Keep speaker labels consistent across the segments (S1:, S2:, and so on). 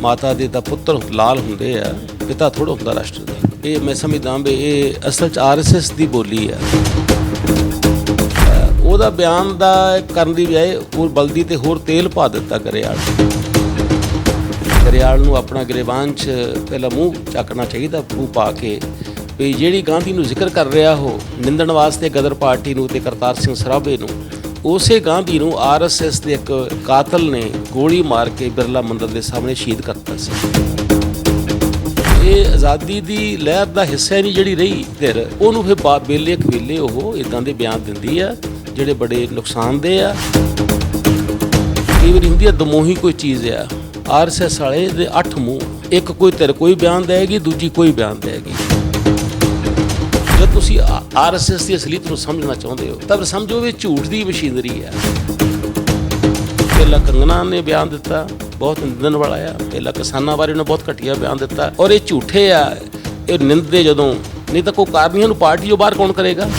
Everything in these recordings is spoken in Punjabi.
S1: ਮਾਤਾ ਦੇ ਤਾਂ ਪੁੱਤਰ ਲਾਲ ਹੁੰਦੇ ਆ, ਪਿਤਾ ਥੋੜਾ ਹੁੰਦਾ ਰਾਸ਼ਟਰ ਦਾ। ਇਹ ਮੈਂ ਸਮਝਦਾ ਵੀ ਇਹ ਅਸਲ ਚ ਆਰਐਸਐਸ ਦੀ ਬੋਲੀ ਆ। ਉਹਦਾ ਬਿਆਨ ਦਾ ਕਰਨ ਦੀ ਬਜਾਏ ਹੋਰ ਬਲਦੀ ਤੇ ਹੋਰ ਤੇਲ ਪਾ ਦਿੱਤਾ ਗਰੇਵਾਲ ਗਰੇਵਾਲ ਨੂੰ ਆਪਣਾ ਗਰੇਵਾਨ ਚ ਪਹਿਲਾਂ ਮੂੰਹ ਚੱਕਣਾ ਚਾਹੀਦਾ, ਮੂੰਹ ਪਾ ਕੇ ਵੀ ਜਿਹੜੀ ਗਾਂਧੀ ਨੂੰ ਜ਼ਿਕਰ ਕਰ ਰਿਹਾ ਉਹ ਨਿੰਦਣ ਵਾਸਤੇ ਗਦਰ ਪਾਰਟੀ ਨੂੰ ਤੇ ਕਰਤਾਰ ਸਿੰਘ ਸਰਾਭੇ ਨੂੰ ਉਸੇ ਗਾਂਧੀ ਨੂੰ ਆਰਐਸਐਸ ਦੇ ਇੱਕ ਕਾਤਲ ਨੇ ਗੋਲੀ ਮਾਰ ਕੇ ਬਿਰਲਾ ਮੰਦਿਰ ਦੇ ਸਾਹਮਣੇ ਸ਼ਹੀਦ ਕਰਤਾ ਸੀ। ਇਹ ਆਜ਼ਾਦੀ ਦੀ ਲਹਿਰ ਦਾ ਹਿੱਸਾ ਹੀ ਨਹੀਂ ਜਿਹੜੀ ਰਹੀ ਧਿਰ ਉਹਨੂੰ ਫਿਰ ਬਾਅਦ ਵੇਲੇ ਖਵੇਲੇ ਉਹ ਇਦਾਂ ਦੇ ਬਿਆਨ ਦਿੰਦੀ ਆ, ਜਿਹੜੇ ਬੜੇ ਨੁਕਸਾਨਦੇ ਆ। ਕਈ ਵਾਰੀ ਹੁੰਦੀ ਆ, ਦਮੋਹੀ ਕੋਈ ਚੀਜ਼ ਆ ਆਰਐਸਐਸ ਵਾਲੇ ਦੇ ਅੱਠ ਮੂੰਹ, ਇੱਕ ਕੋਈ ਧਿਰ ਕੋਈ ਬਿਆਨ ਦੇਗੀ ਦੂਜੀ ਕੋਈ ਬਿਆਨ ਦੇਗੀ ਆਰਐਸਐਸ ਦੀ ਅਸਲੀਅਤ ਨੂੰ ਸਮਝਣਾ ਚਾਹੁੰਦੇ ਹੋ? ਤਾਂ ਫਿਰ ਸਮਝੋ ਵੀ ਝੂਠ ਦੀ ਮਸ਼ੀਨਰੀ ਹੈ। ਪਹਿਲਾਂ ਕੰਗਨਾ ਨੇ ਬਿਆਨ ਦਿੱਤਾ, ਬਹੁਤ ਨਿੰਦਣ ਵਾਲਾ ਆ। ਪਹਿਲਾਂ ਕਿਸਾਨਾਂ ਬਾਰੇ ਉਹਨੇ ਬਹੁਤ ਘਟੀਆ ਬਿਆਨ ਦਿੱਤਾ। ਔਰ ਇਹ ਝੂਠੇ ਆ। ਇਹ ਨਿੰਦਦੇ ਜਦੋਂ, ਨਹੀਂ ਤਾਂ ਕੋਈ ਕਾਰਨੀਆਂ ਨੂੰ ਪਾਰਟੀ ਤੋਂ ਬਾਹਰ ਕੌਣ ਕਰੇਗਾ?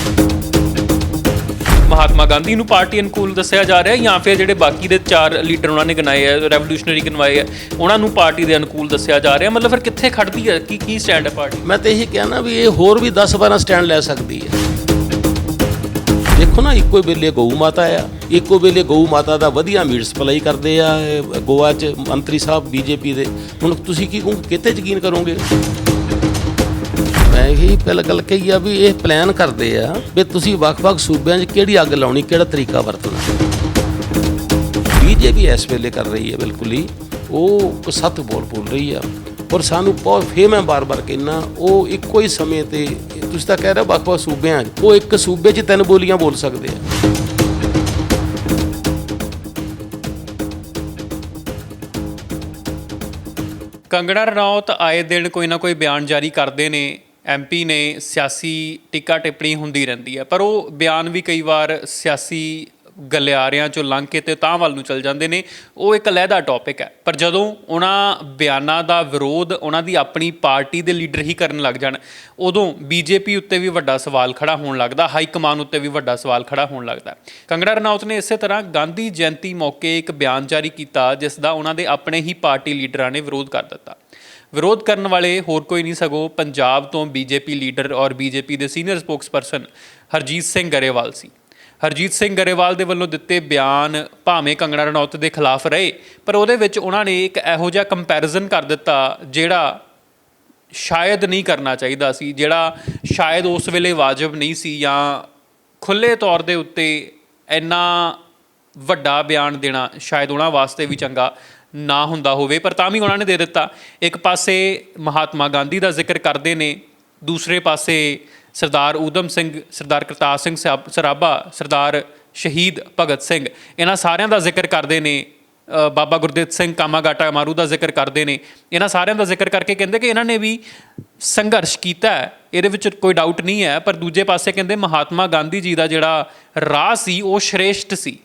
S2: ਮਹਾਤਮਾ ਗਾਂਧੀ ਨੂੰ ਪਾਰਟੀ ਅਨੁਕੂਲ ਦੱਸਿਆ ਜਾ ਰਿਹਾ ਜਾਂ ਫਿਰ ਜਿਹੜੇ ਬਾਕੀ ਦੇ ਚਾਰ ਲੀਡਰ ਉਹਨਾਂ ਨੇ ਗਿਣਾਏ ਆ ਰੈਵੋਲੂਸ਼ਨਰੀ ਗਿਣਵਾਏ ਆ ਉਹਨਾਂ ਨੂੰ ਪਾਰਟੀ ਦੇ ਅਨੁਕੂਲ ਦੱਸਿਆ ਜਾ ਰਿਹਾ ਮਤਲਬ ਫਿਰ ਕਿੱਥੇ ਖੜਦੀ ਹੈ? ਕੀ ਕੀ ਸਟੈਂਡ ਹੈ ਪਾਰਟੀ?
S1: ਮੈਂ ਤਾਂ ਇਹ ਕਹਿਣਾ ਵੀ ਇਹ ਹੋਰ ਵੀ 10 12 ਸਟੈਂਡ ਲੈ ਸਕਦੀ ਹੈ। ਦੇਖੋ ਨਾ, ਇੱਕੋ ਵੇਲੇ ਗਊ ਮਾਤਾ ਆ। ਇੱਕੋ ਵੇਲੇ ਗਊ ਮਾਤਾ ਦਾ ਵਧੀਆ ਮੀਟ ਸਪਲਾਈ ਕਰਦੇ ਆ ਗੋਆ 'ਚ ਮੰਤਰੀ ਸਾਹਿਬ, ਬੀਜੇਪੀ ਦੇ। ਹੁਣ ਤੁਸੀਂ ਕੀ ਕਿਤੇ ਯਕੀਨ ਕਰੋਗੇ? ਮੈਂ ਇਹੀ ਪਹਿਲਾਂ ਗੱਲ ਕਹੀ ਆ ਵੀ ਇਹ ਪਲਾਨ ਕਰਦੇ ਆ ਵੀ ਤੁਸੀਂ ਵੱਖ-ਵੱਖ ਸੂਬਿਆਂ 'ਚ ਕਿਹੜੀ ਅੱਗ ਲਾਉਣੀ, ਕਿਹੜਾ ਤਰੀਕਾ ਵਰਤਣਾ। ਬੀਜੇਪੀ ਇਸ ਵੇਲੇ ਕਰ ਰਹੀ ਹੈ ਬਿਲਕੁਲ ਹੀ। ਉਹ ਸੱਤ ਬੋਲ ਬੋਲ ਰਹੀ ਆ। ਔਰ ਸਾਨੂੰ ਬਹੁਤ ਫੇਮ ਹੈ ਬਾਰ-ਬਾਰ ਕਹਿਣਾ, ਉਹ ਇੱਕੋ ਹੀ ਸਮੇਂ ਤੇ, ਤੁਸੀਂ ਤਾਂ ਕਹਿ ਰਹੇ ਹੋ ਵੱਖ-ਵੱਖ ਸੂਬਿਆਂ 'ਚ। ਉਹ ਇੱਕ ਸੂਬੇ 'ਚ ਤਿੰਨ ਬੋਲੀਆਂ ਬੋਲ ਸਕਦੇ ਆ।
S2: ਕੰਗੜਾ ਰਣੌਤ ਆਏ ਦਿਨ ਕੋਈ ਨਾ ਕੋਈ ਬਿਆਨ ਜਾਰੀ ਕਰਦੇ ਨੇ। ਐਮਪੀ ਨੇ ਸਿਆਸੀ ਟਿੱਕਾ ਟਿੱਪਣੀ ਹੁੰਦੀ ਰਹਿੰਦੀ ਹੈ, ਪਰ ਉਹ ਬਿਆਨ ਵੀ ਕਈ ਵਾਰ ਸਿਆਸੀ ਗਲਿਆਰਿਆਂ ਚੋਂ ਲੰਘ ਕੇ ਤੇ ਤਾਂ ਵੱਲ ਨੂੰ ਚਲ ਜਾਂਦੇ ਨੇ। ਉਹ ਇੱਕ ਅਲੱਗਾ ਟੌਪਿਕ ਹੈ, ਪਰ ਜਦੋਂ ਉਹਨਾਂ ਬਿਆਨਾਂ ਦਾ ਵਿਰੋਧ ਉਹਨਾਂ ਦੀ ਆਪਣੀ ਪਾਰਟੀ ਦੇ ਲੀਡਰ ਹੀ ਕਰਨ ਲੱਗ ਜਾਣ, ਉਦੋਂ ਬੀਜੇਪੀ ਉੱਤੇ ਵੀ ਵੱਡਾ ਸਵਾਲ ਖੜਾ ਹੋਣ ਲੱਗਦਾ, ਹਾਈ ਕਮਾਨ ਉੱਤੇ ਵੀ ਵੱਡਾ ਸਵਾਲ ਖੜਾ ਹੋਣ ਲੱਗਦਾ। ਕੰਗੜਾ ਰਣੌਤ ਨੇ ਇਸੇ ਤਰ੍ਹਾਂ ਗਾਂਧੀ ਜਯੰਤੀ ਮੌਕੇ ਇੱਕ ਬਿਆਨ ਜਾਰੀ ਕੀਤਾ, ਜਿਸ ਦਾ ਉਹਨਾਂ ਦੇ ਆਪਣੇ ਹੀ ਪਾਰਟੀ ਲੀਡਰਾਂ ਨੇ ਵਿਰੋਧ ਕਰ ਦਿੱਤਾ। ਵਿਰੋਧ ਕਰਨ ਵਾਲੇ ਹੋਰ ਕੋਈ ਨਹੀਂ ਸਗੋਂ ਪੰਜਾਬ ਤੋਂ ਬੀਜੇਪੀ ਲੀਡਰ ਔਰ ਬੀਜੇਪੀ ਦੇ ਸੀਨੀਅਰ ਸਪੋਕਸਪਰਸਨ ਹਰਜੀਤ ਸਿੰਘ ਗਰੇਵਾਲ ਸੀ। ਹਰਜੀਤ ਸਿੰਘ ਗਰੇਵਾਲ ਦੇ ਵੱਲੋਂ ਦਿੱਤੇ ਬਿਆਨ ਭਾਵੇਂ ਕੰਗਣਾ ਰਣੌਤ ਦੇ ਖਿਲਾਫ ਰਹੇ, ਪਰ ਉਹਦੇ ਵਿੱਚ ਉਹਨਾਂ ਨੇ ਇੱਕ ਇਹੋ ਜਿਹਾ ਕੰਪੈਰੀਜ਼ਨ ਕਰ ਦਿੱਤਾ ਜਿਹੜਾ ਸ਼ਾਇਦ ਨਹੀਂ ਕਰਨਾ ਚਾਹੀਦਾ ਸੀ, ਜਿਹੜਾ ਸ਼ਾਇਦ ਉਸ ਵੇਲੇ ਵਾਜਬ ਨਹੀਂ ਸੀ ਜਾਂ ਖੁੱਲੇ ਤੌਰ ਦੇ ਉੱਤੇ ਇੰਨਾ ਵੱਡਾ ਬਿਆਨ ਦੇਣਾ ਸ਼ਾਇਦ ਉਹਨਾਂ ਵਾਸਤੇ ਵੀ ਚੰਗਾ ਨਾ ਹੁੰਦਾ ਹੋਵੇ, ਪਰ ਤਾਂ ਵੀ ਉਹਨਾਂ ਨੇ ਦੇ ਦਿੱਤਾ। ਇੱਕ ਪਾਸੇ ਮਹਾਤਮਾ ਗਾਂਧੀ ਦਾ ਜ਼ਿਕਰ ਕਰਦੇ ਨੇ, ਦੂਸਰੇ ਪਾਸੇ ਸਰਦਾਰ ਊਧਮ ਸਿੰਘ, ਸਰਦਾਰ ਕਰਤਾਰ ਸਿੰਘ ਸਰਾਭ- ਸਰਾਭਾ, ਸਰਦਾਰ ਸ਼ਹੀਦ ਭਗਤ ਸਿੰਘ। ਇਹਨਾਂ ਸਾਰਿਆਂ ਦਾ ਜ਼ਿਕਰ ਕਰਦੇ ਨੇ ਬਾਬਾ ਗੁਰਦੇਵ ਸਿੰਘ ਕਾਮਾਗਾਟਾ ਮਾਰੂ ਦਾ ਜ਼ਿਕਰ ਕਰਦੇ ਨੇ। ਇਹਨਾਂ ਸਾਰਿਆਂ ਦਾ ਜ਼ਿਕਰ ਕਰਕੇ ਕਹਿੰਦੇ ਕਿ ਇਹਨਾਂ ਨੇ ਵੀ ਸੰਘਰਸ਼ ਕੀਤਾ ਇਹਦੇ ਵਿੱਚ ਕੋਈ ਡਾਊਟ ਨਹੀਂ ਹੈ, ਪਰ ਦੂਜੇ ਪਾਸੇ ਕਹਿੰਦੇ ਮਹਾਤਮਾ ਗਾਂਧੀ ਜੀ ਦਾ ਜਿਹੜਾ ਰਾਹ ਸੀ, ਉਹ ਸ਼੍ਰੇਸ਼ਟ ਸੀ।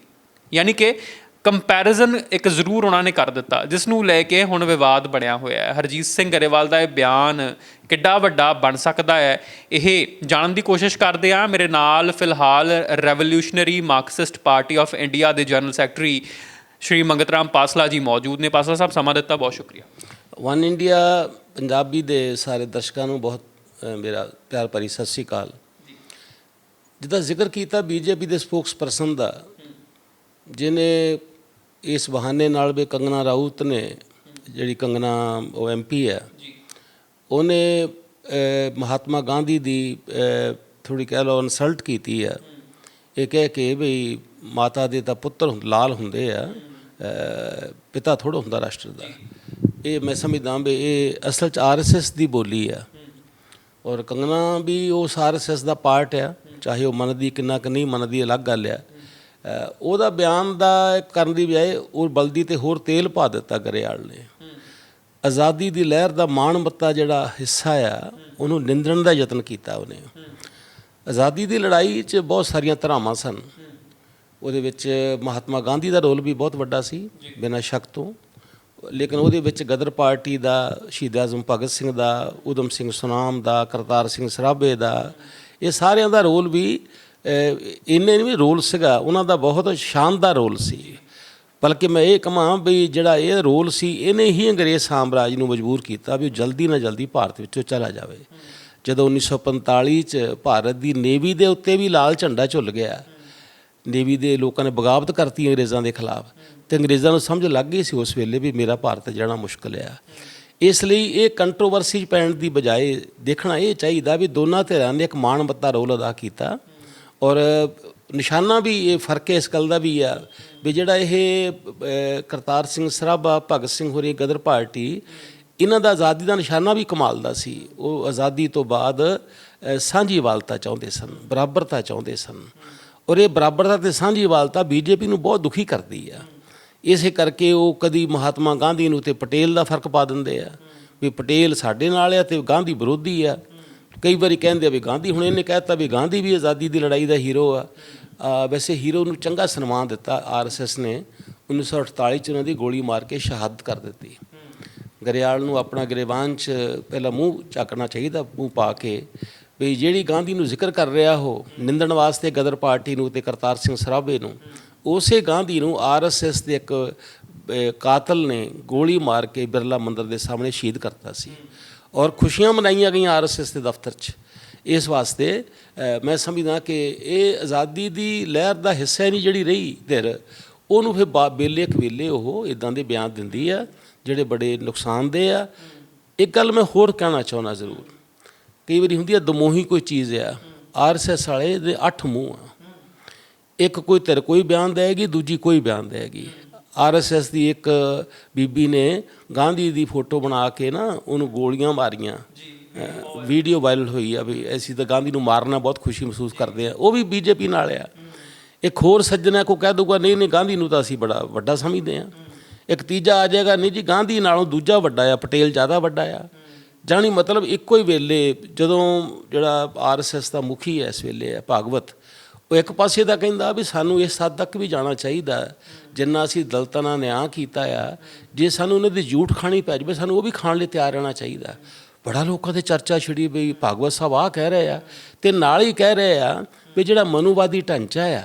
S2: ਯਾਨੀ ਕਿ ਕੰਪੈਰੀਜ਼ਨ ਇੱਕ ਜ਼ਰੂਰ ਉਹਨਾਂ ਨੇ ਕਰ ਦਿੱਤਾ ਜਿਸ ਨੂੰ ਲੈ ਕੇ ਹੁਣ ਵਿਵਾਦ ਬਣਿਆ ਹੋਇਆ ਹੈ। ਹਰਜੀਤ ਸਿੰਘ ਗਰੇਵਾਲ ਦਾ ਇਹ ਬਿਆਨ ਕਿੱਡਾ ਵੱਡਾ ਬਣ ਸਕਦਾ ਹੈ ਇਹ ਜਾਣਨ ਦੀ ਕੋਸ਼ਿਸ਼ ਕਰਦੇ ਆ ਮੇਰੇ ਨਾਲ ਫਿਲਹਾਲ revolutionary Marxist party of India ਦੇ ਜਨਰਲ ਸੈਕਟਰੀ ਸ਼੍ਰੀ ਮੰਗਤਰਾਮ ਪਾਸਲਾ ਜੀ ਮੌਜੂਦ ਨੇ। ਪਾਸਲਾ ਸਾਹਿਬ ਸਮਾਂ ਦਿੱਤਾ ਬਹੁਤ ਸ਼ੁਕਰੀਆ।
S1: ਵਨ ਇੰਡੀਆ ਪੰਜਾਬੀ ਦੇ ਸਾਰੇ ਦਰਸ਼ਕਾਂ ਨੂੰ ਬਹੁਤ ਮੇਰਾ ਪਿਆਰ ਭਰੀ ਸਤਿ ਸ੍ਰੀ ਅਕਾਲ। ਜਿੱਦਾਂ ਜ਼ਿਕਰ ਕੀਤਾ ਬੀਜੇਪੀ ਦੇ ਸਪੋਕਸਪਰਸਨ ਦਾ ਜਿਨੇ ਇਸ ਬਹਾਨੇ ਨਾਲ ਵੀ ਕੰਗਨਾ ਰਾਉਤ ਨੇ ਜਿਹੜੀ ਕੰਗਨਾ ਉਹ ਐਮਪੀ ਹੈ ਉਹਨੇ ਮਹਾਤਮਾ ਗਾਂਧੀ ਦੀ ਥੋੜੀ ਕਹਿ ਲਓ ਇਨਸਲਟ ਕੀਤੀ ਹੈ। ਇਹ ਕਹਿ ਕੇ ਵੀ ਮਾਤਾ ਦੇ ਤਾਂ ਪੁੱਤਰ ਲਾਲ ਹੁੰਦੇ ਆ ਪਿਤਾ ਥੋੜਾ ਹੁੰਦਾ ਰਾਸ਼ਟਰ ਦਾ। ਇਹ ਮੈਂ ਸਮਝਦਾ ਵੀ ਇਹ ਅਸਲ ਚ ਆਰਐਸਐਸ ਦੀ ਬੋਲੀ ਆ। ਔਰ ਕੰਗਨਾ ਵੀ ਉਸ ਆਰਐਸਐਸ ਦਾ ਪਾਰਟ ਆ ਚਾਹੇ ਉਹ ਮੰਨਦੀ ਕਿੰਨਾ ਕਿ ਨਹੀਂ ਮੰਨਦੀ ਅਲੱਗ ਗੱਲ ਆ। ਉਹਦਾ ਬਿਆਨ ਦਾ ਕਰਨ ਦੀ ਬਜਾਏ ਉਹ ਬਲਦੀ ਤੇ ਹੋਰ ਤੇਲ ਪਾ ਦਿੱਤਾ ਗਰੇਵਾਲ ਨੇ। ਆਜ਼ਾਦੀ ਦੀ ਲਹਿਰ ਦਾ ਮਾਣ ਮੱਤਾ ਜਿਹੜਾ ਹਿੱਸਾ ਆ, ਉਹਨੂੰ ਨਿੰਦਣ ਦਾ ਯਤਨ ਕੀਤਾ ਉਹਨੇ। ਆਜ਼ਾਦੀ ਦੀ ਲੜਾਈ 'ਚ ਬਹੁਤ ਸਾਰੀਆਂ ਧਰਾਵਾਂ ਸਨ। ਉਹਦੇ ਵਿੱਚ ਮਹਾਤਮਾ ਗਾਂਧੀ ਦਾ ਰੋਲ ਵੀ ਬਹੁਤ ਵੱਡਾ ਸੀ, ਬਿਨਾਂ ਸ਼ੱਕ ਤੋਂ। ਲੇਕਿਨ ਉਹਦੇ ਵਿੱਚ ਗਦਰ ਪਾਰਟੀ ਦਾ, ਸ਼ਹੀਦ ਆਜ਼ਮ ਭਗਤ ਸਿੰਘ ਦਾ, ਊਧਮ ਸਿੰਘ ਸੁਨਾਮ ਦਾ, ਕਰਤਾਰ ਸਿੰਘ ਸਰਾਭੇ ਦਾ, ਇਹ ਸਾਰਿਆਂ ਦਾ ਰੋਲ ਵੀ ਇਹਨੇ ਵੀ ਰੋਲ ਸੀਗਾ, ਉਹਨਾਂ ਦਾ ਬਹੁਤ ਸ਼ਾਨਦਾਰ ਰੋਲ ਸੀ ਬਲਕਿ ਮੈਂ ਇਹ ਕਹਾਂ ਵੀ ਜਿਹੜਾ ਇਹ ਰੋਲ ਸੀ, ਇਹਨੇ ਹੀ ਅੰਗਰੇਜ਼ ਸਾਮਰਾਜ ਨੂੰ ਮਜਬੂਰ ਕੀਤਾ ਵੀ ਉਹ ਜਲਦੀ ਨਾ ਜਲਦੀ ਭਾਰਤ ਵਿੱਚੋਂ ਚਲਾ ਜਾਵੇ। ਜਦੋਂ 1945 ਚ ਭਾਰਤ ਦੀ ਨੇਵੀ ਦੇ ਉੱਤੇ ਵੀ ਲਾਲ ਝੰਡਾ ਝੁੱਲ ਗਿਆ, ਨੇਵੀ ਦੇ ਲੋਕਾਂ ਨੇ ਬਗਾਵਤ ਕਰਤੀ ਅੰਗਰੇਜ਼ਾਂ ਦੇ ਖਿਲਾਫ। ਤੇ ਅੰਗਰੇਜ਼ਾਂ ਨੂੰ ਸਮਝ ਲੱਗ ਗਈ ਸੀ ਉਸ ਵੇਲੇ ਵੀ ਮੇਰਾ ਭਾਰਤ ਜਾਣਾ ਮੁਸ਼ਕਲ ਆ। ਇਸ ਲਈ ਇਹ ਕੰਟਰੋਵਰਸੀ ਪੈਣ ਦੀ ਬਜਾਏ ਦੇਖਣਾ ਇਹ ਚਾਹੀਦਾ ਵੀ ਦੋਨਾਂ ਧਿਰਾਂ ਨੇ ਇੱਕ ਮਾਣਮੱਤਾ ਰੋਲ ਅਦਾ ਕੀਤਾ। ਔਰ ਨਿਸ਼ਾਨਾ ਵੀ, ਇਹ ਫ਼ਰਕ ਹੈ ਇਸ ਗੱਲ ਦਾ ਵੀ ਆ ਵੀ ਜਿਹੜਾ ਇਹ ਕਰਤਾਰ ਸਿੰਘ ਸਰਾਭਾ, ਭਗਤ ਸਿੰਘ ਹੋਰੀ, ਗਦਰ ਪਾਰਟੀ, ਇਹਨਾਂ ਦਾ ਆਜ਼ਾਦੀ ਦਾ ਨਿਸ਼ਾਨਾ ਵੀ ਕਮਾਲ ਦਾ ਸੀ। ਉਹ ਆਜ਼ਾਦੀ ਤੋਂ ਬਾਅਦ ਸਾਂਝੀ ਸਾਂਝੀਵਾਲਤਾ ਚਾਹੁੰਦੇ ਸਨ, ਬਰਾਬਰਤਾ ਚਾਹੁੰਦੇ ਸਨ। ਔਰ ਇਹ ਬਰਾਬਰਤਾ ਤੇ ਸਾਂਝੀਵਾਲਤਾ ਬੀਜੇਪੀ ਨੂੰ ਬਹੁਤ ਦੁਖੀ ਕਰਦੀ ਆ। ਇਸੇ ਕਰਕੇ ਉਹ ਕਦੀ ਮਹਾਤਮਾ ਗਾਂਧੀ ਨੂੰ ਤੇ ਪਟੇਲ ਦਾ ਫ਼ਰਕ ਪਾ ਦਿੰਦੇ ਆ। ਵੀ ਪਟੇਲ ਸਾਡੇ ਨਾਲ ਆ ਤੇ ਗਾਂਧੀ ਵਿਰੋਧੀ ਆ। ਕਈ ਵਾਰੀ ਕਹਿੰਦੇ ਆ ਵੀ ਗਾਂਧੀ ਹੁਣ ਇਹਨੇ ਕਹਿਤਾ ਵੀ ਗਾਂਧੀ ਵੀ ਆਜ਼ਾਦੀ ਦੀ ਲੜਾਈ ਦਾ ਹੀਰੋ ਆ। ਵੈਸੇ ਹੀਰੋ ਨੂੰ ਚੰਗਾ ਸਨਮਾਨ ਦਿੱਤਾ ਆਰਐਸਐਸ ਨੇ। 1948 ਚ ਉਹਨਾਂ ਦੀ ਗੋਲੀ ਮਾਰ ਕੇ ਸ਼ਹਾਦਤ ਕਰ ਦਿੱਤੀ। ਗਰੇਵਾਲ ਨੂੰ ਆਪਣਾ ਗਰੇਵਾਨ ਚ ਪਹਿਲਾਂ ਮੂੰਹ ਚੱਕਣਾ ਚਾਹੀਦਾ, ਮੂੰਹ ਪਾ ਕੇ। ਵੀ ਜਿਹੜੀ ਗਾਂਧੀ ਨੂੰ ਜ਼ਿਕਰ ਕਰ ਰਿਹਾ ਉਹ, ਨਿੰਦਣ ਵਾਸਤੇ ਗਦਰ ਪਾਰਟੀ ਨੂੰ ਤੇ ਕਰਤਾਰ ਸਿੰਘ ਸਰਾਭੇ ਨੂੰ, ਉਸੇ ਗਾਂਧੀ ਨੂੰ ਆਰਐਸਐਸ ਦੇ ਇੱਕ ਕਾਤਲ ਨੇ ਗੋਲੀ ਮਾਰ ਕੇ ਬਿਰਲਾ ਮੰਦਰ ਦੇ ਸਾਹਮਣੇ ਸ਼ਹੀਦ ਕਰਤਾ ਸੀ। ਔਰ ਖੁਸ਼ੀਆਂ ਮਨਾਈਆਂ ਗਈਆਂ ਆਰਐਸਐਸ ਦੇ ਦਫ਼ਤਰ 'ਚ। ਇਸ ਵਾਸਤੇ ਮੈਂ ਸਮਝਦਾ ਕਿ ਇਹ ਆਜ਼ਾਦੀ ਦੀ ਲਹਿਰ ਦਾ ਹਿੱਸਾ ਹੀ ਨਹੀਂ ਜਿਹੜੀ ਰਹੀ ਧਿਰ, ਉਹਨੂੰ ਫਿਰ ਬਾ- ਵੇਲੇ ਕਵੇਲੇ ਉਹ ਇਦਾਂ ਦੇ ਬਿਆਨ ਦਿੰਦੀ ਆ, ਜਿਹੜੇ ਬੜੇ ਨੁਕਸਾਨਦੇਹ ਆ। ਇੱਕ ਗੱਲ ਮੈਂ ਹੋਰ ਕਹਿਣਾ ਚਾਹੁੰਦਾ ਜ਼ਰੂਰ, ਕਈ ਵਾਰੀ ਹੁੰਦੀ ਆ ਦਮੋਹੀ ਕੋਈ ਚੀਜ਼ ਆ ਆਰਐਸਐਸ ਵਾਲੇ ਦੇ ਅੱਠ ਮੂੰਹ ਆ। ਇੱਕ ਕੋਈ ਧਿਰ ਕੋਈ ਬਿਆਨ ਦੇਗੀ ਦੂਜੀ ਕੋਈ ਬਿਆਨ ਦੇਗੀ ਆਰਐਸਐਸ ਦੀ ਇੱਕ ਬੀਬੀ ਨੇ ਗਾਂਧੀ ਦੀ ਫੋਟੋ ਬਣਾ ਕੇ ਨਾ ਉਹਨੂੰ ਗੋਲੀਆਂ ਮਾਰੀਆਂ। ਵੀਡੀਓ ਵਾਇਰਲ ਹੋਈ ਆ ਵੀ ਅਸੀਂ ਤਾਂ ਗਾਂਧੀ ਨੂੰ ਮਾਰਨਾ ਬਹੁਤ ਖੁਸ਼ੀ ਮਹਿਸੂਸ ਕਰਦੇ ਆ। ਉਹ ਵੀ ਬੀਜੇਪੀ ਨਾਲ ਆ। ਇੱਕ ਹੋਰ ਸੱਜਣਾ ਕੋ ਕਹਿ ਦੂਗਾ ਨਹੀਂ ਨਹੀਂ ਗਾਂਧੀ ਨੂੰ ਤਾਂ ਅਸੀਂ ਬੜਾ ਵੱਡਾ ਸਮਝਦੇ ਆ। ਇੱਕ ਤੀਜਾ ਆ ਜਾਏਗਾ ਨਹੀਂ ਜੀ ਗਾਂਧੀ ਨਾਲੋਂ ਦੂਜਾ ਵੱਡਾ ਆ ਪਟੇਲ ਜ਼ਿਆਦਾ ਵੱਡਾ ਆ। ਜਾਣੀ ਮਤਲਬ ਇੱਕੋ ਹੀ ਵੇਲੇ ਜਦੋਂ ਜਿਹੜਾ ਆਰਐਸਐਸ ਦਾ ਮੁਖੀ ਹੈ ਇਸ ਵੇਲੇ ਹੈ ਭਾਗਵਤ ਉਹ ਇੱਕ ਪਾਸੇ ਦਾ ਕਹਿੰਦਾ ਵੀ ਸਾਨੂੰ ਇਸ ਹੱਦ ਤੱਕ ਵੀ ਜਾਣਾ ਚਾਹੀਦਾ। ਜਿੰਨਾ ਅਸੀਂ ਦਲਤਾਂ ਨਾਲ ਨਿਆਂ ਕੀਤਾ ਆ, ਜੇ ਸਾਨੂੰ ਉਹਨਾਂ ਦੀ ਝੂਠ ਖਾਣੀ ਪੈ ਜਾਵੇ, ਸਾਨੂੰ ਉਹ ਵੀ ਖਾਣ ਲਈ ਤਿਆਰ ਰਹਿਣਾ ਚਾਹੀਦਾ। ਬੜਾ ਲੋਕਾਂ ਦੇ ਚਰਚਾ ਛਿੜੀ ਵੀ ਭਾਗਵਤ ਸਾਹਿਬ ਆ ਕਹਿ ਰਹੇ ਆ ਤੇ ਨਾਲ ਹੀ ਕਹਿ ਰਹੇ ਆ ਵੀ ਜਿਹੜਾ ਮਨੂਵਾਦੀ ਢਾਂਚਾ ਆ